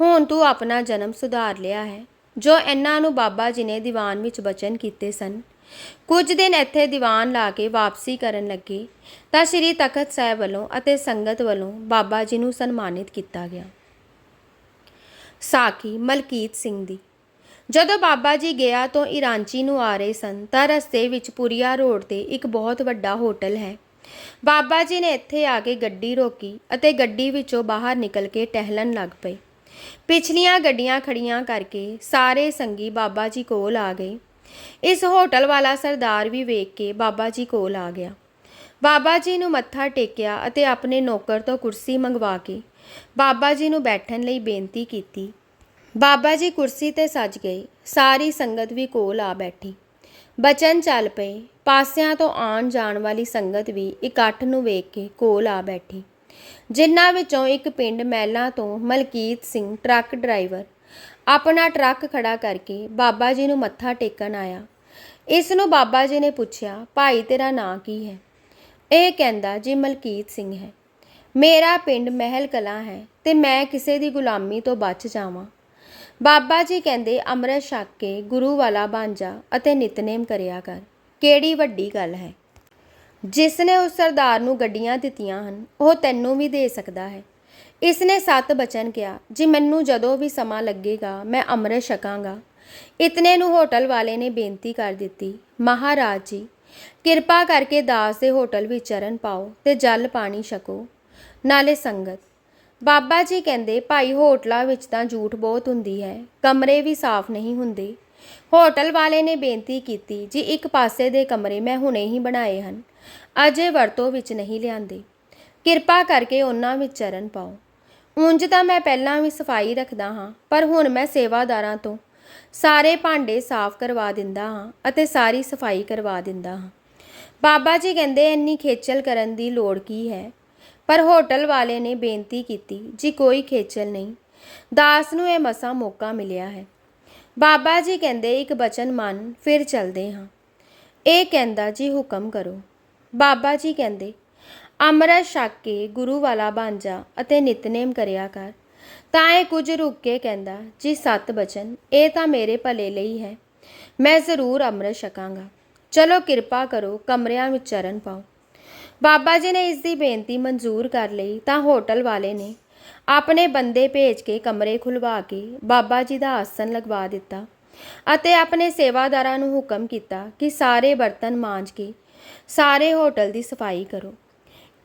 ਹੁਣ ਤੂੰ ਆਪਣਾ ਜਨਮ ਸੁਧਾਰ ਲਿਆ ਹੈ। ਜੋ ਇਹਨਾਂ ਨੂੰ ਬਾਬਾ ਜੀ ਨੇ ਦੀਵਾਨ ਵਿੱਚ ਬਚਨ ਕੀਤੇ ਸਨ ਕੁਝ ਦਿਨ ਇੱਥੇ ਦੀਵਾਨ ਲਾ ਕੇ ਵਾਪਸੀ ਕਰਨ ਲੱਗੇ ਤਾਂ ਸ੍ਰੀ ਤਖਤ ਸਾਹਿਬ ਵੱਲੋਂ ਅਤੇ ਸੰਗਤ ਵੱਲੋਂ ਬਾਬਾ ਜੀ ਨੂੰ ਸਨਮਾਨਿਤ ਕੀਤਾ ਗਿਆ। ਸਾਖੀ ਮਲਕੀਤ ਸਿੰਘ ਦੀ। ਜਦੋਂ ਬਾਬਾ ਜੀ ਗਿਆ ਤੋਂ ਇਰਾਂਚੀ ਨੂੰ ਆ ਰਹੇ ਸਨ ਤਾਂ ਰਸਤੇ ਵਿੱਚ ਪੁਰੀਆ ਰੋਡ ਤੇ ਇੱਕ ਬਹੁਤ ਵੱਡਾ ਹੋਟਲ ਹੈ। ਬਾਬਾ ਜੀ ਨੇ ਇੱਥੇ ਆ ਕੇ ਗੱਡੀ ਰੋਕੀ ਅਤੇ ਗੱਡੀ ਵਿੱਚੋਂ ਬਾਹਰ ਨਿਕਲ ਕੇ ਟਹਿਲਣ ਲੱਗ ਪਏ। ਪਿਛਲੀਆਂ ਗੱਡੀਆਂ ਖੜੀਆਂ ਕਰਕੇ ਸਾਰੇ ਸੰਗੀ ਬਾਬਾ ਜੀ ਕੋਲ ਆ ਗਏ। ਇਸ ਹੋਟਲ ਵਾਲਾ ਸਰਦਾਰ ਵੀ ਵੇਖ ਕੇ ਬਾਬਾ ਜੀ ਕੋਲ ਆ ਗਿਆ। ਬਾਬਾ ਜੀ ਨੂੰ ਮੱਥਾ ਟੇਕਿਆ ਅਤੇ ਆਪਣੇ ਨੌਕਰ ਤੋਂ ਕੁਰਸੀ ਮੰਗਵਾ ਕੇ ਬਾਬਾ ਜੀ ਨੂੰ ਬੈਠਣ ਲਈ ਬੇਨਤੀ ਕੀਤੀ। ਬਾਬਾ ਜੀ ਕੁਰਸੀ ਤੇ ਸੱਜ ਗਏ। ਸਾਰੀ ਸੰਗਤ ਵੀ ਕੋਲ ਆ ਬੈਠੀ। ਬਚਨ ਚੱਲ ਪਏ। ਪਾਸਿਆਂ ਤੋਂ ਆਉਣ ਜਾਣ ਵਾਲੀ ਸੰਗਤ ਵੀ ਇਕੱਠ ਨੂੰ ਵੇਖ ਕੇ ਕੋਲ ਆ ਬੈਠੀ। ਜਿਨ੍ਹਾਂ ਵਿੱਚੋਂ ਇੱਕ ਪਿੰਡ ਮਹਿਲਾ ਤੋਂ ਮਲਕੀਤ ਸਿੰਘ, ਟਰੱਕ ਡਰਾਈਵਰ ਆਪਣਾ ਟਰੱਕ ਖੜਾ ਕਰਕੇ ਬਾਬਾ ਜੀ ਨੂੰ ਮੱਥਾ ਟੇਕਣ ਆਇਆ। ਇਸ ਨੂੰ ਬਾਬਾ ਜੀ ਨੇ ਪੁੱਛਿਆ, ਭਾਈ, ਤੇਰਾ ਨਾਂ ਕੀ ਹੈ? ਇਹ ਕਹਿੰਦਾ, ਜੀ, ਮਲਕੀਤ ਸਿੰਘ ਹੈ। ਮੇਰਾ ਪਿੰਡ ਮਹਿਲ ਕਲਾਂ ਹੈ ਤੇ ਮੈਂ ਕਿਸੇ ਦੀ ਗੁਲਾਮੀ ਤੋਂ ਬਚ ਜਾਵਾਂ। ਬਾਬਾ ਜੀ ਕਹਿੰਦੇ, ਅੰਮ੍ਰਿਤ ਛਕ ਕੇ ਗੁਰੂ ਵਾਲਾ ਬਣ ਜਾ ਅਤੇ ਨਿਤਨੇਮ ਕਰਿਆ ਕਰ। ਕਿਹੜੀ ਵੱਡੀ ਗੱਲ ਹੈ? ਜਿਸ ਨੇ ਉਸ ਸਰਦਾਰ ਨੂੰ ਗੱਡੀਆਂ ਦਿੱਤੀਆਂ ਹਨ, ਉਹ ਤੈਨੂੰ ਵੀ ਦੇ ਸਕਦਾ ਹੈ। ਇਸ ਨੇ ਸੱਤ ਬਚਨ ਕਿਹਾ, ਜੀ ਮੈਨੂੰ ਜਦੋਂ ਵੀ ਸਮਾਂ ਲੱਗੇਗਾ, ਮੈਂ ਅੰਮ੍ਰਿਤ ਛਕਾਂਗਾ। ਇਤਨੇ ਨੂੰ ਹੋਟਲ ਵਾਲੇ ਨੇ ਬੇਨਤੀ ਕਰ ਦਿੱਤੀ, ਮਹਾਰਾਜ ਜੀ, ਕਿਰਪਾ ਕਰਕੇ ਦਾਸ ਦੇ ਹੋਟਲ ਵਿੱਚ ਚਰਨ ਪਾਓ ਤੇ ਜਲ ਪਾਣੀ ਛਕੋ। ਨਾਲੇ ਸੰਗਤ, ਬਾਬਾ ਜੀ ਕਹਿੰਦੇ, ਭਾਈ ਹੋਟਲਾਂ ਵਿੱਚ ਤਾਂ ਝੂਠ ਬਹੁਤ ਹੁੰਦੀ ਹੈ, ਕਮਰੇ ਵੀ ਸਾਫ਼ ਨਹੀਂ ਹੁੰਦੇ। ਹੋਟਲ ਵਾਲੇ ਨੇ ਬੇਨਤੀ ਕੀਤੀ, ਜੀ ਇੱਕ ਪਾਸੇ ਦੇ ਕਮਰੇ ਮੈਂ ਹੁਣੇ ਹੀ ਬਣਾਏ ਹਨ, ਅਜੇ ਵਰਤੋਂ ਵਿੱਚ ਨਹੀਂ ਲਿਆਂਦੇ। ਕਿਰਪਾ ਕਰਕੇ ਉਹਨਾਂ ਵਿੱਚ ਚਰਨ ਪਾਓ। ਉਂਝ ਤਾਂ ਮੈਂ ਪਹਿਲਾਂ ਵੀ ਸਫ਼ਾਈ ਰੱਖਦਾ ਹਾਂ, ਪਰ ਹੁਣ ਮੈਂ ਸੇਵਾਦਾਰਾਂ ਤੋਂ ਸਾਰੇ ਭਾਂਡੇ ਸਾਫ਼ ਕਰਵਾ ਦਿੰਦਾ ਹਾਂ ਅਤੇ ਸਾਰੀ ਸਫ਼ਾਈ ਕਰਵਾ ਦਿੰਦਾ ਹਾਂ। ਬਾਬਾ ਜੀ ਕਹਿੰਦੇ, ਇੰਨੀ ਖੇਚਲ ਕਰਨ ਦੀ ਲੋੜ ਕੀ ਹੈ? ਪਰ ਹੋਟਲ ਵਾਲੇ ਨੇ ਬੇਨਤੀ ਕੀਤੀ, ਜੀ ਕੋਈ ਖੇਚਲ ਨਹੀਂ। ਦਾਸ ਨੂੰ ਇਹ ਮਸਾ ਮੌਕਾ ਮਿਲਿਆ ਹੈ। ਬਾਬਾ ਜੀ ਕਹਿੰਦੇ, ਇੱਕ ਬਚਨ ਮੰਨ, ਫਿਰ ਚੱਲਦੇ ਹਾਂ। ਇਹ ਕਹਿੰਦਾ, ਜੀ ਹੁਕਮ ਕਰੋ। ਬਾਬਾ ਜੀ ਕਹਿੰਦੇ ਅੰਮ੍ਰਿਤ ਛਕ ਕੇ ਗੁਰੂ ਵਾਲਾ ਬਣ ਜਾ ਅਤੇ ਨਿਤਨੇਮ ਕਰਿਆ ਕਰ। ਤਾਂ ਇਹ ਕੁਝ ਰੁਕ ਕੇ ਕਹਿੰਦਾ, ਜੀ ਸਤ ਬਚਨ, ਇਹ ਤਾਂ ਮੇਰੇ ਭਲੇ ਲਈ ਹੈ। ਮੈਂ ਜ਼ਰੂਰ ਅੰਮ੍ਰਿਤ ਛਕਾਂਗਾ। ਚਲੋ ਕਿਰਪਾ ਕਰੋ, ਕਮਰਿਆਂ ਵਿੱਚ ਚਰਨ ਪਾਓ। ਬਾਬਾ ਜੀ ਨੇ ਇਸ ਦੀ ਬੇਨਤੀ ਮਨਜ਼ੂਰ ਕਰ ਲਈ, ਤਾਂ ਹੋਟਲ ਵਾਲੇ ਨੇ ਆਪਣੇ ਬੰਦੇ ਭੇਜ ਕੇ ਕਮਰੇ ਖੁਲਵਾ ਕੇ ਬਾਬਾ ਜੀ ਦਾ ਆਸਨ ਲਗਵਾ ਦਿੱਤਾ ਅਤੇ ਆਪਣੇ ਸੇਵਾਦਾਰਾਂ ਨੂੰ ਹੁਕਮ ਕੀਤਾ ਕਿ ਸਾਰੇ ਬਰਤਨ ਮਾਂਜ ਕੇ ਸਾਰੇ ਹੋਟਲ ਦੀ ਸਫ਼ਾਈ ਕਰੋ।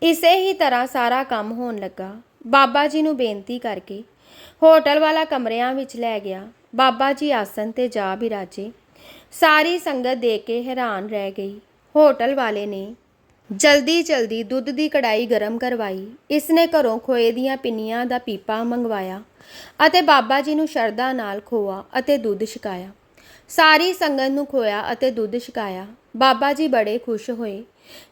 ਇਸੇ ਹੀ ਤਰ੍ਹਾਂ ਸਾਰਾ ਕੰਮ ਹੋਣ ਲੱਗਾ। ਬਾਬਾ ਜੀ ਨੂੰ ਬੇਨਤੀ ਕਰਕੇ ਹੋਟਲ ਵਾਲਾ ਕਮਰਿਆਂ ਵਿੱਚ ਲੈ ਗਿਆ। ਬਾਬਾ ਜੀ ਆਸਨ ਤੇ ਜਾ ਬਿਰਾਜੇ। ਸਾਰੀ ਸੰਗਤ ਦੇਖ ਕੇ ਹੈਰਾਨ ਰਹਿ ਗਈ। ਹੋਟਲ ਵਾਲੇ ਨੇ ਜਲਦੀ ਜਲਦੀ ਦੁੱਧ ਦੀ ਕੜਾਈ ਗਰਮ ਕਰਵਾਈ। ਇਸ ਨੇ ਘਰੋਂ ਖੋਏ ਦੀਆਂ ਪਿੰਨੀਆਂ ਦਾ ਪੀਪਾ ਮੰਗਵਾਇਆ ਅਤੇ ਬਾਬਾ ਜੀ ਨੂੰ ਸ਼ਰਧਾ ਨਾਲ ਖੋਆ ਅਤੇ ਦੁੱਧ ਛਕਾਇਆ। ਸਾਰੀ ਸੰਗਤ ਨੂੰ ਖੋਇਆ ਅਤੇ ਦੁੱਧ ਛਕਾਇਆ। ਬਾਬਾ ਜੀ ਬੜੇ ਖੁਸ਼ ਹੋਏ।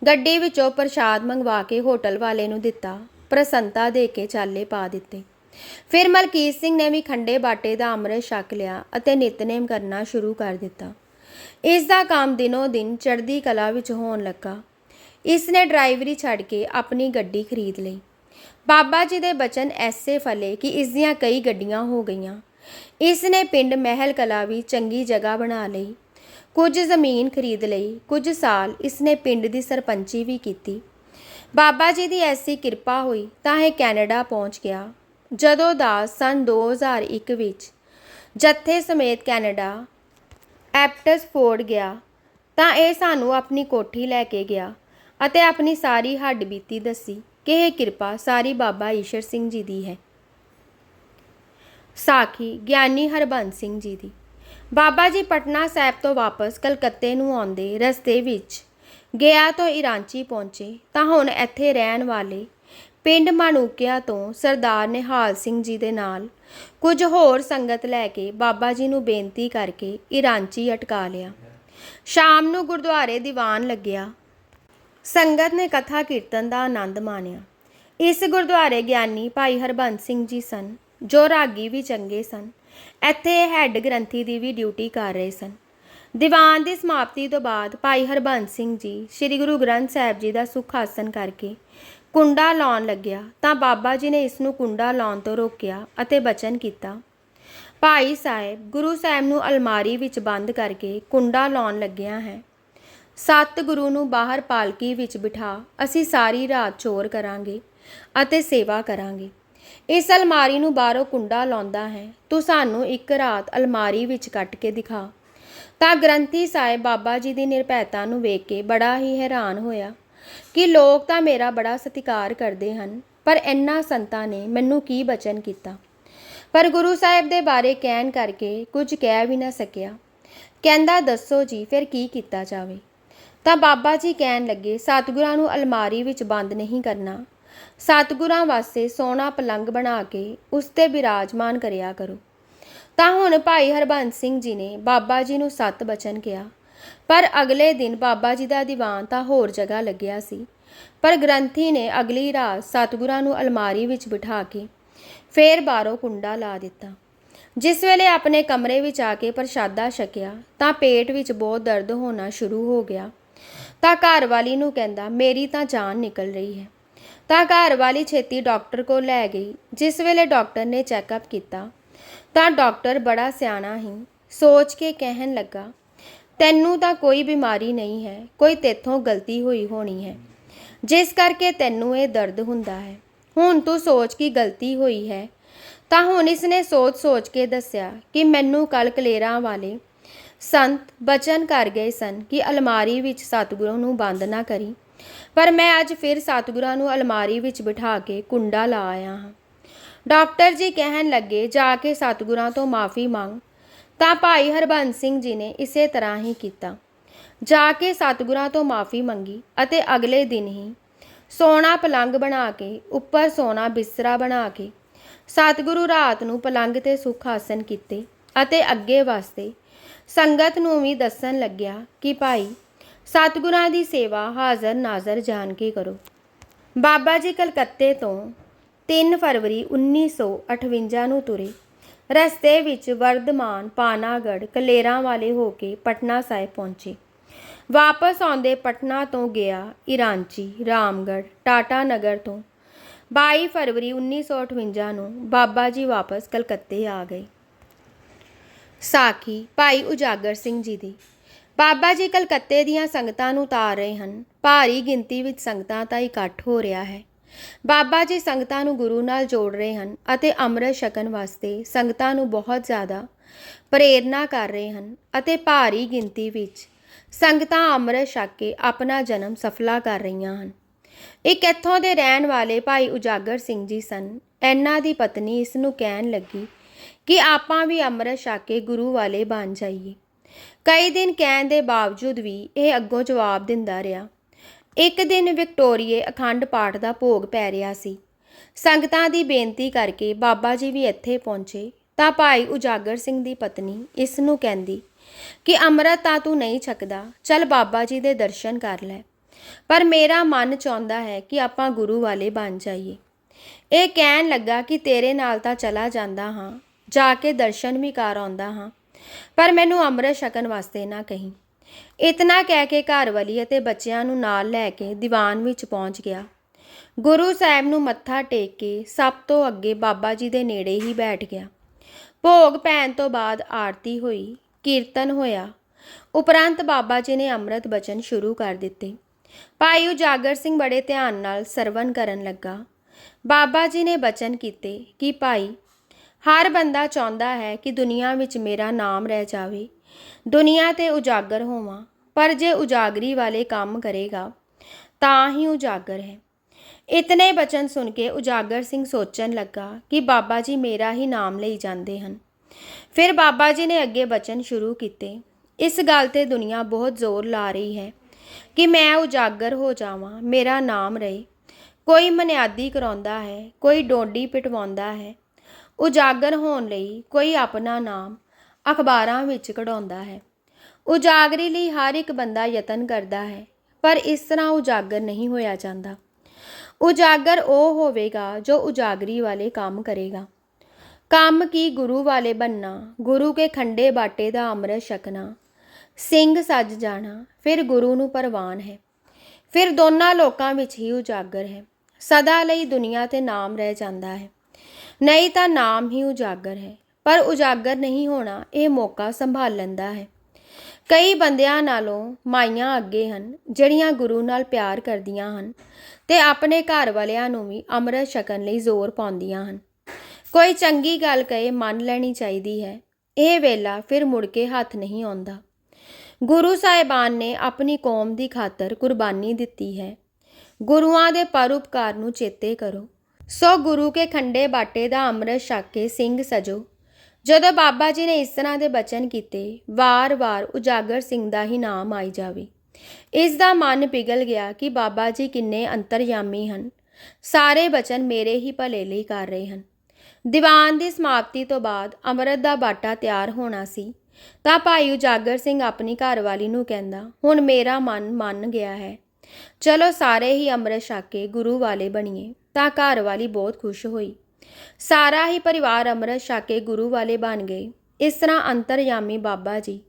ਗੱਡੀ ਵਿੱਚੋਂ ਪ੍ਰਸ਼ਾਦ ਮੰਗਵਾ ਕੇ ਹੋਟਲ ਵਾਲੇ ਨੂੰ ਦਿੱਤਾ, ਪ੍ਰਸੰਤਾ ਦੇ ਕੇ ਚਾਲੇ ਪਾ ਦਿੱਤੇ। ਫਿਰ ਮਲਕੀਤ ਸਿੰਘ ਨੇ ਵੀ ਖੰਡੇ ਬਾਟੇ ਦਾ ਅੰਮ੍ਰਿਤ ਛਕ ਲਿਆ ਅਤੇ ਨਿਤਨੇਮ ਕਰਨਾ ਸ਼ੁਰੂ ਕਰ ਦਿੱਤਾ। ਇਸ ਦਾ ਕੰਮ ਦਿਨੋ ਦਿਨ ਚੜ੍ਹਦੀ ਕਲਾ ਵਿੱਚ ਹੋਣ ਲੱਗਾ। ਇਸ ਨੇ ਡਰਾਈਵਰੀ ਛੱਡ ਕੇ ਆਪਣੀ ਗੱਡੀ ਖਰੀਦ ਲਈ। ਬਾਬਾ ਜੀ ਦੇ ਬਚਨ ਐਸੇ ਫਲੇ ਕਿ ਇਸ ਦੀਆਂ ਕਈ ਗੱਡੀਆਂ ਹੋ ਗਈਆਂ। ਇਸ ਨੇ ਪਿੰਡ ਮਹਿਲ ਕਲਾ ਵੀ ਚੰਗੀ ਜਗ੍ਹਾ ਬਣਾ ਲਈ। ਕੁਝ ਜ਼ਮੀਨ ਖਰੀਦ ਲਈ, ਕੁਝ ਸਾਲ ਇਸਨੇ ਪਿੰਡ ਦੀ ਸਰਪੰਚੀ ਵੀ ਕੀਤੀ। ਬਾਬਾ ਜੀ ਦੀ ਐਸੀ ਕਿਰਪਾ ਹੋਈ ਤਾਂ ਇਹ ਕੈਨੇਡਾ ਪਹੁੰਚ ਗਿਆ। ਜਦੋਂ ਦਾ ਸਨ 2001 ਵਿੱਚ ਜੱਥੇ ਸਮੇਤ ਕੈਨੇਡਾ ਐਪਟਸ ਫੋਰਡ ਗਿਆ, ਤਾਂ ਇਹ ਸਾਨੂੰ ਆਪਣੀ ਕੋਠੀ ਲੈ ਕੇ ਗਿਆ ਅਤੇ ਆਪਣੀ ਸਾਰੀ ਹੱਡ ਬੀਤੀ ਦੱਸੀ ਕਿ ਇਹ ਕਿਰਪਾ ਸਾਰੀ ਬਾਬਾ ਈਸ਼ਰ ਸਿੰਘ ਜੀ ਦੀ ਹੈ। ਸਾਖੀ ਗਿਆਨੀ ਹਰਬੰਸ ਸਿੰਘ ਜੀ ਦੀ। ਬਾਬਾ ਜੀ ਪਟਨਾ ਸਾਹਿਬ ਤੋਂ ਵਾਪਸ ਕਲਕੱਤੇ ਨੂੰ ਆਉਂਦੇ ਰਸਤੇ ਵਿੱਚ ਗਿਆ ਤੋਂ ਇਰਾਂਚੀ ਪਹੁੰਚੇ, ਤਾਂ ਹੁਣ ਇੱਥੇ ਰਹਿਣ ਵਾਲੇ ਪਿੰਡ ਮਾਨੂਕਿਆ ਤੋਂ ਸਰਦਾਰ ਨਿਹਾਲ ਸਿੰਘ ਜੀ ਦੇ ਨਾਲ ਕੁਝ ਹੋਰ ਸੰਗਤ ਲੈ ਕੇ ਬਾਬਾ ਜੀ ਨੂੰ ਬੇਨਤੀ ਕਰਕੇ ਇਰਾਂਚੀ ਅਟਕਾ ਲਿਆ। ਸ਼ਾਮ ਨੂੰ ਗੁਰਦੁਆਰੇ ਦੀਵਾਨ ਲੱਗਿਆ। ਸੰਗਤ ਨੇ ਕਥਾ ਕੀਰਤਨ ਦਾ ਆਨੰਦ ਮਾਣਿਆ। ਇਸ ਗੁਰਦੁਆਰੇ ਗਿਆਨੀ ਭਾਈ ਹਰਬੰਸ ਸਿੰਘ ਜੀ ਸਨ, ਜੋ ਰਾਗੀ ਵੀ ਚੰਗੇ ਸਨ। ਇੱਥੇ ਹੈੱਡ ਗ੍ਰੰਥੀ ਦੀ ਵੀ ਡਿਊਟੀ ਕਰ ਰਹੇ ਸਨ। ਦੀਵਾਨ ਦੀ ਸਮਾਪਤੀ ਤੋਂ ਬਾਅਦ ਭਾਈ ਹਰਬੰਸ ਸਿੰਘ ਜੀ ਸ੍ਰੀ ਗੁਰੂ ਗ੍ਰੰਥ ਸਾਹਿਬ ਜੀ ਦਾ ਸੁਖ ਆਸਨ ਕਰਕੇ ਕੁੰਡਾ ਲਾਉਣ ਲੱਗਿਆ ਤਾਂ ਬਾਬਾ ਜੀ ਨੇ ਇਸ ਨੂੰ ਕੁੰਡਾ ਲਾਉਣ ਤੋਂ ਰੋਕਿਆ ਅਤੇ ਬਚਨ ਕੀਤਾ। ਭਾਈ ਸਾਹਿਬ ਗੁਰੂ ਸਾਹਿਬ ਨੂੰ ਅਲਮਾਰੀ ਵਿੱਚ ਬੰਦ ਕਰਕੇ ਕੁੰਡਾ ਲਾਉਣ ਲੱਗਿਆ ਹੈ। ਸਤ ਗੁਰੂ ਨੂੰ ਬਾਹਰ ਪਾਲਕੀ ਵਿੱਚ ਬਿਠਾ ਅਸੀਂ ਸਾਰੀ ਰਾਤ ਚੋਰ ਕਰਾਂਗੇ ਅਤੇ ਸੇਵਾ ਕਰਾਂਗੇ। ਇਸ ਅਲਮਾਰੀ ਨੂੰ ਬਾਹਰੋਂ ਕੁੰਡਾ ਲਾਉਂਦਾ ਹੈ। ਤੂੰ ਸਾਨੂੰ ਇੱਕ ਰਾਤ ਅਲਮਾਰੀ ਵਿੱਚ ਕੱਟ ਕੇ ਦਿਖਾ। ਤਾਂ ਗ੍ਰੰਥੀ ਸਾਹਿਬ ਬਾਬਾ ਜੀ ਦੀ ਨਿਰਭੈਤਾ ਨੂੰ ਵੇਖ ਕੇ ਬੜਾ ਹੀ ਹੈਰਾਨ ਹੋਇਆ ਕਿ ਲੋਕ ਤਾਂ ਮੇਰਾ ਬੜਾ ਸਤਿਕਾਰ ਕਰਦੇ ਹਨ, ਪਰ ਇੰਨਾ ਸੰਤਾਂ ਨੇ ਮੈਨੂੰ ਕੀ ਬਚਨ ਕੀਤਾ? ਪਰ ਗੁਰੂ ਸਾਹਿਬ ਦੇ ਬਾਰੇ ਕਹਿਣ ਕਰਕੇ ਕੁਝ ਕਹਿ ਵੀ ਨਾ ਸਕਿਆ। ਕਹਿੰਦਾ, ਦੱਸੋ ਜੀ, ਫਿਰ ਕੀ ਕੀਤਾ ਜਾਵੇ? ਤਾਂ ਬਾਬਾ ਜੀ ਕਹਿਣ ਲੱਗੇ, ਸਤਿਗੁਰਾਂ ਨੂੰ ਅਲਮਾਰੀ ਵਿੱਚ ਬੰਦ ਨਹੀਂ ਕਰਨਾ। ਸਤਿਗੁਰਾਂ ਵਾਸਤੇ ਸੋਨਾ ਪਲੰਗ ਬਣਾ ਕੇ ਉਸ ਤੇ ਬਿਰਾਜਮਾਨ ਕਰਿਆ ਕਰੋ। ਤਾਂ ਹੁਣ ਭਾਈ ਹਰਬੰਸ ਸਿੰਘ ਜੀ ਨੇ ਬਾਬਾ ਜੀ ਨੂੰ ਸਤ ਬਚਨ ਕਿਹਾ। ਪਰ ਅਗਲੇ ਦਿਨ ਬਾਬਾ ਜੀ ਦਾ ਦੀਵਾਨ ਤਾਂ ਹੋਰ ਜਗ੍ਹਾ ਲੱਗਿਆ ਸੀ। ਪਰ ਗ੍ਰੰਥੀ ਨੇ ਅਗਲੀ ਰਾਤ ਸਤਿਗੁਰਾਂ ਨੂੰ ਅਲਮਾਰੀ ਵਿੱਚ ਬਿਠਾ ਕੇ ਫੇਰ ਬਾਹਰੋਂ ਕੁੰਡਾ ਲਾ ਦਿੱਤਾ। ਜਿਸ ਵੇਲੇ ਆਪਣੇ ਕਮਰੇ ਵਿੱਚ ਆ ਕੇ ਪ੍ਰਸ਼ਾਦਾ ਛਕਿਆ, ਤਾਂ ਪੇਟ ਵਿੱਚ ਬਹੁਤ ਦਰਦ ਹੋਣਾ ਸ਼ੁਰੂ ਹੋ ਗਿਆ। ਤਾਂ ਘਰ ਵਾਲੀ ਨੂੰ ਕਹਿੰਦਾ, ਮੇਰੀ ਤਾਂ ਜਾਨ ਨਿਕਲ ਰਹੀ ਹੈ। ਤਾਂ ਘਰ ਵਾਲੀ ਛੇਤੀ ਡਾਕਟਰ ਕੋਲ ਲੈ ਗਈ, ਜਿਸ ਵੇਲੇ ਡਾਕਟਰ ਨੇ ਚੈੱਕਅਪ ਕੀਤਾ। ਤਾਂ ਡਾਕਟਰ ਬੜਾ ਸਿਆਣਾ ਹੀ ਸੋਚ ਕੇ ਕਹਿਣ ਲੱਗਾ, ਤੈਨੂੰ ਤਾਂ ਕੋਈ ਬਿਮਾਰੀ ਨਹੀਂ ਹੈ, ਕੋਈ ਤੇਥੋਂ ਗਲਤੀ ਹੋਈ ਹੋਣੀ ਹੈ। ਜਿਸ ਕਰਕੇ ਤੈਨੂੰ ਇਹ ਦਰਦ ਹੁੰਦਾ ਹੈ। ਹੁਣ ਤੂੰ ਸੋਚ ਕੀ ਗਲਤੀ ਹੋਈ ਹੈ। ਤਾਂ ਹੁਣ ਇਸ ਨੇ ਸੋਚ-ਸੋਚ ਕੇ ਦੱਸਿਆ ਕਿ ਮੈਨੂੰ ਕੱਲ ਕਲੇਰਾਂ ਵਾਲੇ ਸੰਤ ਬਚਨ ਕਰ ਗਏ ਸਨ ਕਿ ਅਲਮਾਰੀ ਵਿੱਚ ਸਤਿਗੁਰੂ ਨੂੰ ਬੰਦ ਨਾ ਕਰੀ। ਪਰ ਮੈਂ ਅੱਜ ਫਿਰ ਸਤਿਗੁਰਾਂ ਨੂੰ ਅਲਮਾਰੀ ਵਿੱਚ ਬਿਠਾ ਕੇ ਕੁੰਡਾ ਲਾ ਆਇਆ ਹਾਂ। ਡਾਕਟਰ ਜੀ ਕਹਿਣ ਲੱਗੇ, ਜਾ ਕੇ ਸਤਿਗੁਰਾਂ ਤੋਂ ਮਾਫੀ ਮੰਗ। ਤਾਂ ਭਾਈ ਹਰਬੰਸ ਸਿੰਘ ਜੀ ਨੇ ਇਸੇ ਤਰ੍ਹਾਂ ਹੀ ਕੀਤਾ। ਜਾ ਕੇ ਸਤਿਗੁਰਾਂ ਤੋਂ ਮਾਫੀ ਮੰਗੀ ਅਤੇ ਅਗਲੇ ਦਿਨ ਹੀ ਸੋਨਾ ਪਲੰਗ ਬਣਾ ਕੇ, ਉੱਪਰ ਸੋਨਾ ਬਿਸਤਰਾ ਬਣਾ ਕੇ, ਸਤਿਗੁਰੂ ਰਾਤ ਨੂੰ ਪਲੰਗ ਤੇ ਸੁਖ ਆਸਨ ਕੀਤੇ ਅਤੇ ਅੱਗੇ ਵਾਸਤੇ ਸੰਗਤ ਨੂੰ ਵੀ ਦੱਸਣ ਲੱਗਿਆ ਕਿ ਭਾਈ ਸਤਿਗੁਰਾਂ ਦੀ ਸੇਵਾ ਹਾਜ਼ਰ ਨਾਜ਼ਰ ਜਾਣ ਕੇ ਕਰੋ। ਬਾਬਾ ਜੀ ਕਲਕੱਤੇ ਤੋਂ 3 ਫਰਵਰੀ 1958 ਨੂੰ ਤੁਰੇ। ਰਸਤੇ ਵਿੱਚ ਵਰਧਮਾਨ ਪਾਨਾਗੜ ਕਲੇਰਾਂ ਵਾਲੇ ਹੋ ਕੇ ਪਟਨਾ ਸਾਹਿਬ ਪਹੁੰਚੇ। ਵਾਪਸ ਆਉਂਦੇ ਪਟਨਾ ਤੋਂ ਗਿਆ ਇਰਾਂਚੀ ਰਾਮਗੜ ਟਾਟਾ ਨਗਰ ਤੋਂ। 22 ਫਰਵਰੀ 1958 ਨੂੰ ਬਾਬਾ ਜੀ ਵਾਪਸ ਕਲਕੱਤੇ ਆ ਗਏ। ਸਾਖੀ ਭਾਈ ਉਜਾਗਰ ਸਿੰਘ ਜੀ ਦੀ ਬਾਬਾ ਜੀ ਕਲਕੱਤੇ ਦੀਆਂ ਸੰਗਤਾਂ ਨੂੰ ਤਾਰ ਰਹੇ ਹਨ। ਭਾਰੀ ਗਿਣਤੀ ਵਿੱਚ ਸੰਗਤਾਂ ਦਾ ਇਕੱਠ ਹੋ ਰਿਹਾ ਹੈ। ਬਾਬਾ ਜੀ ਸੰਗਤਾਂ ਨੂੰ ਗੁਰੂ ਨਾਲ ਜੋੜ ਰਹੇ ਹਨ ਅਤੇ ਅੰਮ੍ਰਿਤ ਛਕਣ ਵਾਸਤੇ ਸੰਗਤਾਂ ਨੂੰ ਬਹੁਤ ਜ਼ਿਆਦਾ ਪ੍ਰੇਰਣਾ ਕਰ ਰਹੇ ਹਨ ਅਤੇ ਭਾਰੀ ਗਿਣਤੀ ਵਿੱਚ ਸੰਗਤਾਂ ਅੰਮ੍ਰਿਤ ਛਕ ਕੇ ਆਪਣਾ ਜਨਮ ਸਫਲਾ ਕਰ ਰਹੀਆਂ ਹਨ। ਇੱਕ ਇੱਥੋਂ ਦੇ ਰਹਿਣ ਵਾਲੇ ਭਾਈ ਉਜਾਗਰ ਸਿੰਘ ਜੀ ਸਨ। ਇਹਨਾਂ ਦੀ ਪਤਨੀ ਇਸ ਨੂੰ ਕਹਿਣ ਲੱਗੀ ਕਿ ਆਪਾਂ ਵੀ ਅੰਮ੍ਰਿਤ ਛਕ ਕੇ ਗੁਰੂ ਵਾਲੇ ਬਣ ਜਾਈਏ। ਕਈ ਦਿਨ ਕਹਿਣ ਦੇ ਬਾਵਜੂਦ ਵੀ ਇਹ ਅੱਗੋਂ ਜਵਾਬ ਦਿੰਦਾ ਰਿਹਾ। ਇੱਕ ਦਿਨ ਵਿਕਟੋਰੀਏ ਅਖੰਡ ਪਾਠ ਦਾ ਭੋਗ ਪੈ ਰਿਹਾ ਸੀ। ਸੰਗਤਾਂ ਦੀ ਬੇਨਤੀ ਕਰਕੇ ਬਾਬਾ ਜੀ ਵੀ ਇੱਥੇ ਪਹੁੰਚੇ ਤਾਂ ਭਾਈ ਉਜਾਗਰ ਸਿੰਘ ਦੀ ਪਤਨੀ ਇਸ ਨੂੰ ਕਹਿੰਦੀ ਕਿ, ਅੰਮ੍ਰਿਤ ਤਾਂ ਤੂੰ ਨਹੀਂ ਛਕਦਾ, ਚੱਲ ਬਾਬਾ ਜੀ ਦੇ ਦਰਸ਼ਨ ਕਰ ਲੈ। ਪਰ ਮੇਰਾ ਮਨ ਚਾਹੁੰਦਾ ਹੈ ਕਿ ਆਪਾਂ ਗੁਰੂ ਵਾਲੇ ਬਣ ਜਾਈਏ। ਇਹ ਕਹਿਣ ਲੱਗਾ ਕਿ ਤੇਰੇ ਨਾਲ ਤਾਂ ਚਲਾ ਜਾਂਦਾ ਹਾਂ, ਜਾ ਕੇ ਦਰਸ਼ਨ ਵੀ ਕਰ ਆਉਂਦਾ ਹਾਂ। ਪਰ ਮੈਨੂੰ ਅੰਮ੍ਰਿਤ ਛਕਣ ਵਾਸਤੇ ਨਾ ਕਹੀਂ। ਇਤਨਾ ਕਹਿ ਕੇ ਘਰ ਵਾਲੀ ਅਤੇ ਬੱਚਿਆਂ ਨੂੰ ਨਾਲ ਲੈ ਕੇ ਦੀਵਾਨ ਵਿੱਚ ਪਹੁੰਚ ਗਿਆ। ਗੁਰੂ ਸਾਹਿਬ ਨੂੰ ਮੱਥਾ ਟੇਕ ਕੇ ਸਭ ਤੋਂ ਅੱਗੇ ਬਾਬਾ ਜੀ ਦੇ ਨੇੜੇ ਹੀ ਬੈਠ ਗਿਆ। ਭੋਗ ਪੈਣ ਤੋਂ ਬਾਅਦ ਆਰਤੀ ਹੋਈ, ਕੀਰਤਨ ਹੋਇਆ। ਉਪਰੰਤ ਬਾਬਾ ਜੀ ਨੇ ਅੰਮ੍ਰਿਤ ਬਚਨ ਸ਼ੁਰੂ ਕਰ ਦਿੱਤੇ। ਭਾਈ ਉਜਾਗਰ ਸਿੰਘ ਬੜੇ ਧਿਆਨ ਨਾਲ ਸਰਵਨ ਕਰਨ ਲੱਗਾ। ਬਾਬਾ ਜੀ ਨੇ ਬਚਨ ਕੀਤੇ ਕਿ ਭਾਈ ਹਰ ਬੰਦਾ ਚਾਹੁੰਦਾ ਹੈ ਕਿ ਦੁਨੀਆ ਵਿੱਚ ਮੇਰਾ ਨਾਮ ਰਹਿ ਜਾਵੇ। ਦੁਨੀਆ ਤੇ ਉਜਾਗਰ ਹੋਵਾਂ, ਪਰ ਜੇ ਉਜਾਗਰੀ ਵਾਲੇ ਕੰਮ ਕਰੇਗਾ, ਤਾਂ ਹੀ ਉਜਾਗਰ ਹੈ। ਇਤਨੇ ਬਚਨ ਸੁਣ ਕੇ ਉਜਾਗਰ ਸਿੰਘ ਸੋਚਣ ਲੱਗਾ ਕਿ ਬਾਬਾ ਜੀ ਮੇਰਾ ਹੀ ਨਾਮ ਲਈ ਜਾਂਦੇ ਹਨ। ਫਿਰ ਬਾਬਾ ਜੀ ਨੇ ਅੱਗੇ ਬਚਨ ਸ਼ੁਰੂ ਕੀਤੇ। ਇਸ ਗੱਲ ਤੇ ਦੁਨੀਆ ਬਹੁਤ ਜ਼ੋਰ ਲਾ ਰਹੀ ਹੈ ਕਿ ਮੈਂ ਉਜਾਗਰ ਹੋ ਜਾਵਾਂ, ਮੇਰਾ ਨਾਮ ਰਹੇ। ਕੋਈ ਮਨਿਆਦੀ ਕਰਾਉਂਦਾ ਹੈ, ਕੋਈ ਡੋਂਡੀ ਪਿਟਵਾਉਂਦਾ ਹੈ ਉਜਾਗਰ ਹੋਣ ਲਈ ਕੋਈ ਆਪਣਾ ਨਾਮ ਅਖਬਾਰਾਂ ਵਿੱਚ ਕਢਾਉਂਦਾ ਹੈ। ਉਜਾਗਰੀ ਲਈ ਹਰ ਇੱਕ ਬੰਦਾ ਯਤਨ ਕਰਦਾ ਹੈ, ਪਰ ਇਸ ਤਰ੍ਹਾਂ ਉਜਾਗਰ ਨਹੀਂ ਹੋਇਆ ਜਾਂਦਾ। ਉਜਾਗਰ ਉਹ ਹੋਵੇਗਾ ਜੋ ਉਜਾਗਰੀ ਵਾਲੇ ਕੰਮ ਕਰੇਗਾ। ਕੰਮ ਕੀ ਗੁਰੂ ਵਾਲੇ ਬੰਨਾ ਗੁਰੂ ਕੇ ਖੰਡੇ ਬਾਟੇ ਦਾ ਅੰਮ੍ਰਿਤ ਛਕਣਾ, ਸਿੰਘ ਸੱਜ ਜਾਣਾ, ਫਿਰ ਗੁਰੂ ਨੂੰ ਪਰਵਾਨ ਹੈ। ਫਿਰ ਦੋਨਾਂ ਲੋਕਾਂ ਵਿੱਚ ਹੀ ਉਜਾਗਰ ਹੈ। ਸਦਾ ਲਈ ਦੁਨੀਆ ਤੇ ਨਾਮ ਰਹਿ ਜਾਂਦਾ ਹੈ। ਨਹੀਂ ਤਾਂ ਨਾਮ ਹੀ ਉਜਾਗਰ ਹੈ, ਪਰ ਉਜਾਗਰ ਨਹੀਂ ਹੋਣਾ ਇਹ ਮੌਕਾ ਸੰਭਾਲਣ ਦਾ ਹੈ। ਕਈ ਬੰਦਿਆਂ ਨਾਲੋਂ ਮਾਈਆਂ ਅੱਗੇ ਹਨ, ਜਿਹੜੀਆਂ ਗੁਰੂ ਨਾਲ ਪਿਆਰ ਕਰਦੀਆਂ ਹਨ ਤੇ ਆਪਣੇ ਘਰ ਵਾਲਿਆਂ ਨੂੰ ਵੀ ਅੰਮ੍ਰਿਤ ਛਕਣ ਲਈ ਜ਼ੋਰ ਪਾਉਂਦੀਆਂ ਹਨ। ਕੋਈ ਚੰਗੀ ਗੱਲ ਕਹੇ ਮੰਨ ਲੈਣੀ ਚਾਹੀਦੀ ਹੈ, ਇਹ ਵੇਲਾ ਫਿਰ ਮੁੜ ਕੇ ਹੱਥ ਨਹੀਂ ਆਉਂਦਾ। ਗੁਰੂ ਸਾਹਿਬਾਨ ਨੇ ਆਪਣੀ ਕੌਮ ਦੀ ਖਾਤਰ ਕੁਰਬਾਨੀ ਦਿੱਤੀ ਹੈ। ਗੁਰੂਆਂ ਦੇ ਪਰਉਪਕਾਰ ਨੂੰ ਚੇਤੇ ਕਰੋ। ਸੋ ਗੁਰੂ ਕੇ ਖੰਡੇ ਬਾਟੇ ਦਾ ਅੰਮ੍ਰਿਤ ਛਕ ਕੇ ਸਿੰਘ ਸਜੋ। ਜਦੋਂ ਬਾਬਾ ਜੀ ਨੇ ਇਸ ਤਰ੍ਹਾਂ ਦੇ ਬਚਨ ਕੀਤੇ ਵਾਰ-ਵਾਰ ਉਜਾਗਰ ਸਿੰਘ ਦਾ ਹੀ ਨਾਮ ਆਈ ਜਾਵੇ। ਇਸ ਦਾ ਮਨ ਪਿਘਲ ਗਿਆ ਕਿ ਬਾਬਾ ਜੀ ਕਿੰਨੇ ਅੰਤਰਯਾਮੀ ਹਨ। ਸਾਰੇ ਬਚਨ ਮੇਰੇ ਹੀ ਭਲੇ ਲਈ ਕਰ ਰਹੇ ਹਨ। ਦੀਵਾਨ ਦੀ ਸਮਾਪਤੀ ਤੋਂ ਬਾਅਦ ਅੰਮ੍ਰਿਤ ਦਾ ਬਾਟਾ ਤਿਆਰ ਹੋਣਾ ਸੀ। ਤਾਂ ਭਾਈ ਉਜਾਗਰ ਸਿੰਘ ਆਪਣੀ ਘਰਵਾਲੀ ਨੂੰ ਕਹਿੰਦਾ, ਹੁਣ ਮੇਰਾ ਮਨ ਮੰਨ ਗਿਆ ਹੈ। ਚਲੋ ਸਾਰੇ ਹੀ ਅੰਮ੍ਰਿਤ ਛਕ ਕੇ ਗੁਰੂ ਵਾਲੇ ਬਣੀਏ। ਤਾਂ ਘਰ ਵਾਲੀ ਬਹੁਤ ਖੁਸ਼ ਹੋਈ। ਸਾਰਾ ਹੀ ਪਰਿਵਾਰ ਅੰਮ੍ਰਿਤ ਛਕ ਕੇ ਗੁਰੂ ਵਾਲੇ ਬਣ ਗਏ। ਇਸ ਤਰ੍ਹਾਂ ਅੰਤਰਯਾਮੀ ਬਾਬਾ ਜੀ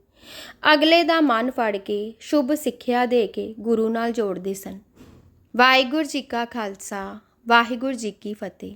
ਅਗਲੇ ਦਾ ਮਨ ਫੜ ਕੇ ਸ਼ੁਭ ਸਿੱਖਿਆ ਦੇ ਕੇ ਗੁਰੂ ਨਾਲ ਜੋੜਦੇ ਸਨ। ਵਾਹਿਗੁਰੂ ਜੀ ਕਾ ਖਾਲਸਾ, ਵਾਹਿਗੁਰੂ ਜੀ ਕੀ ਫਤਿਹ।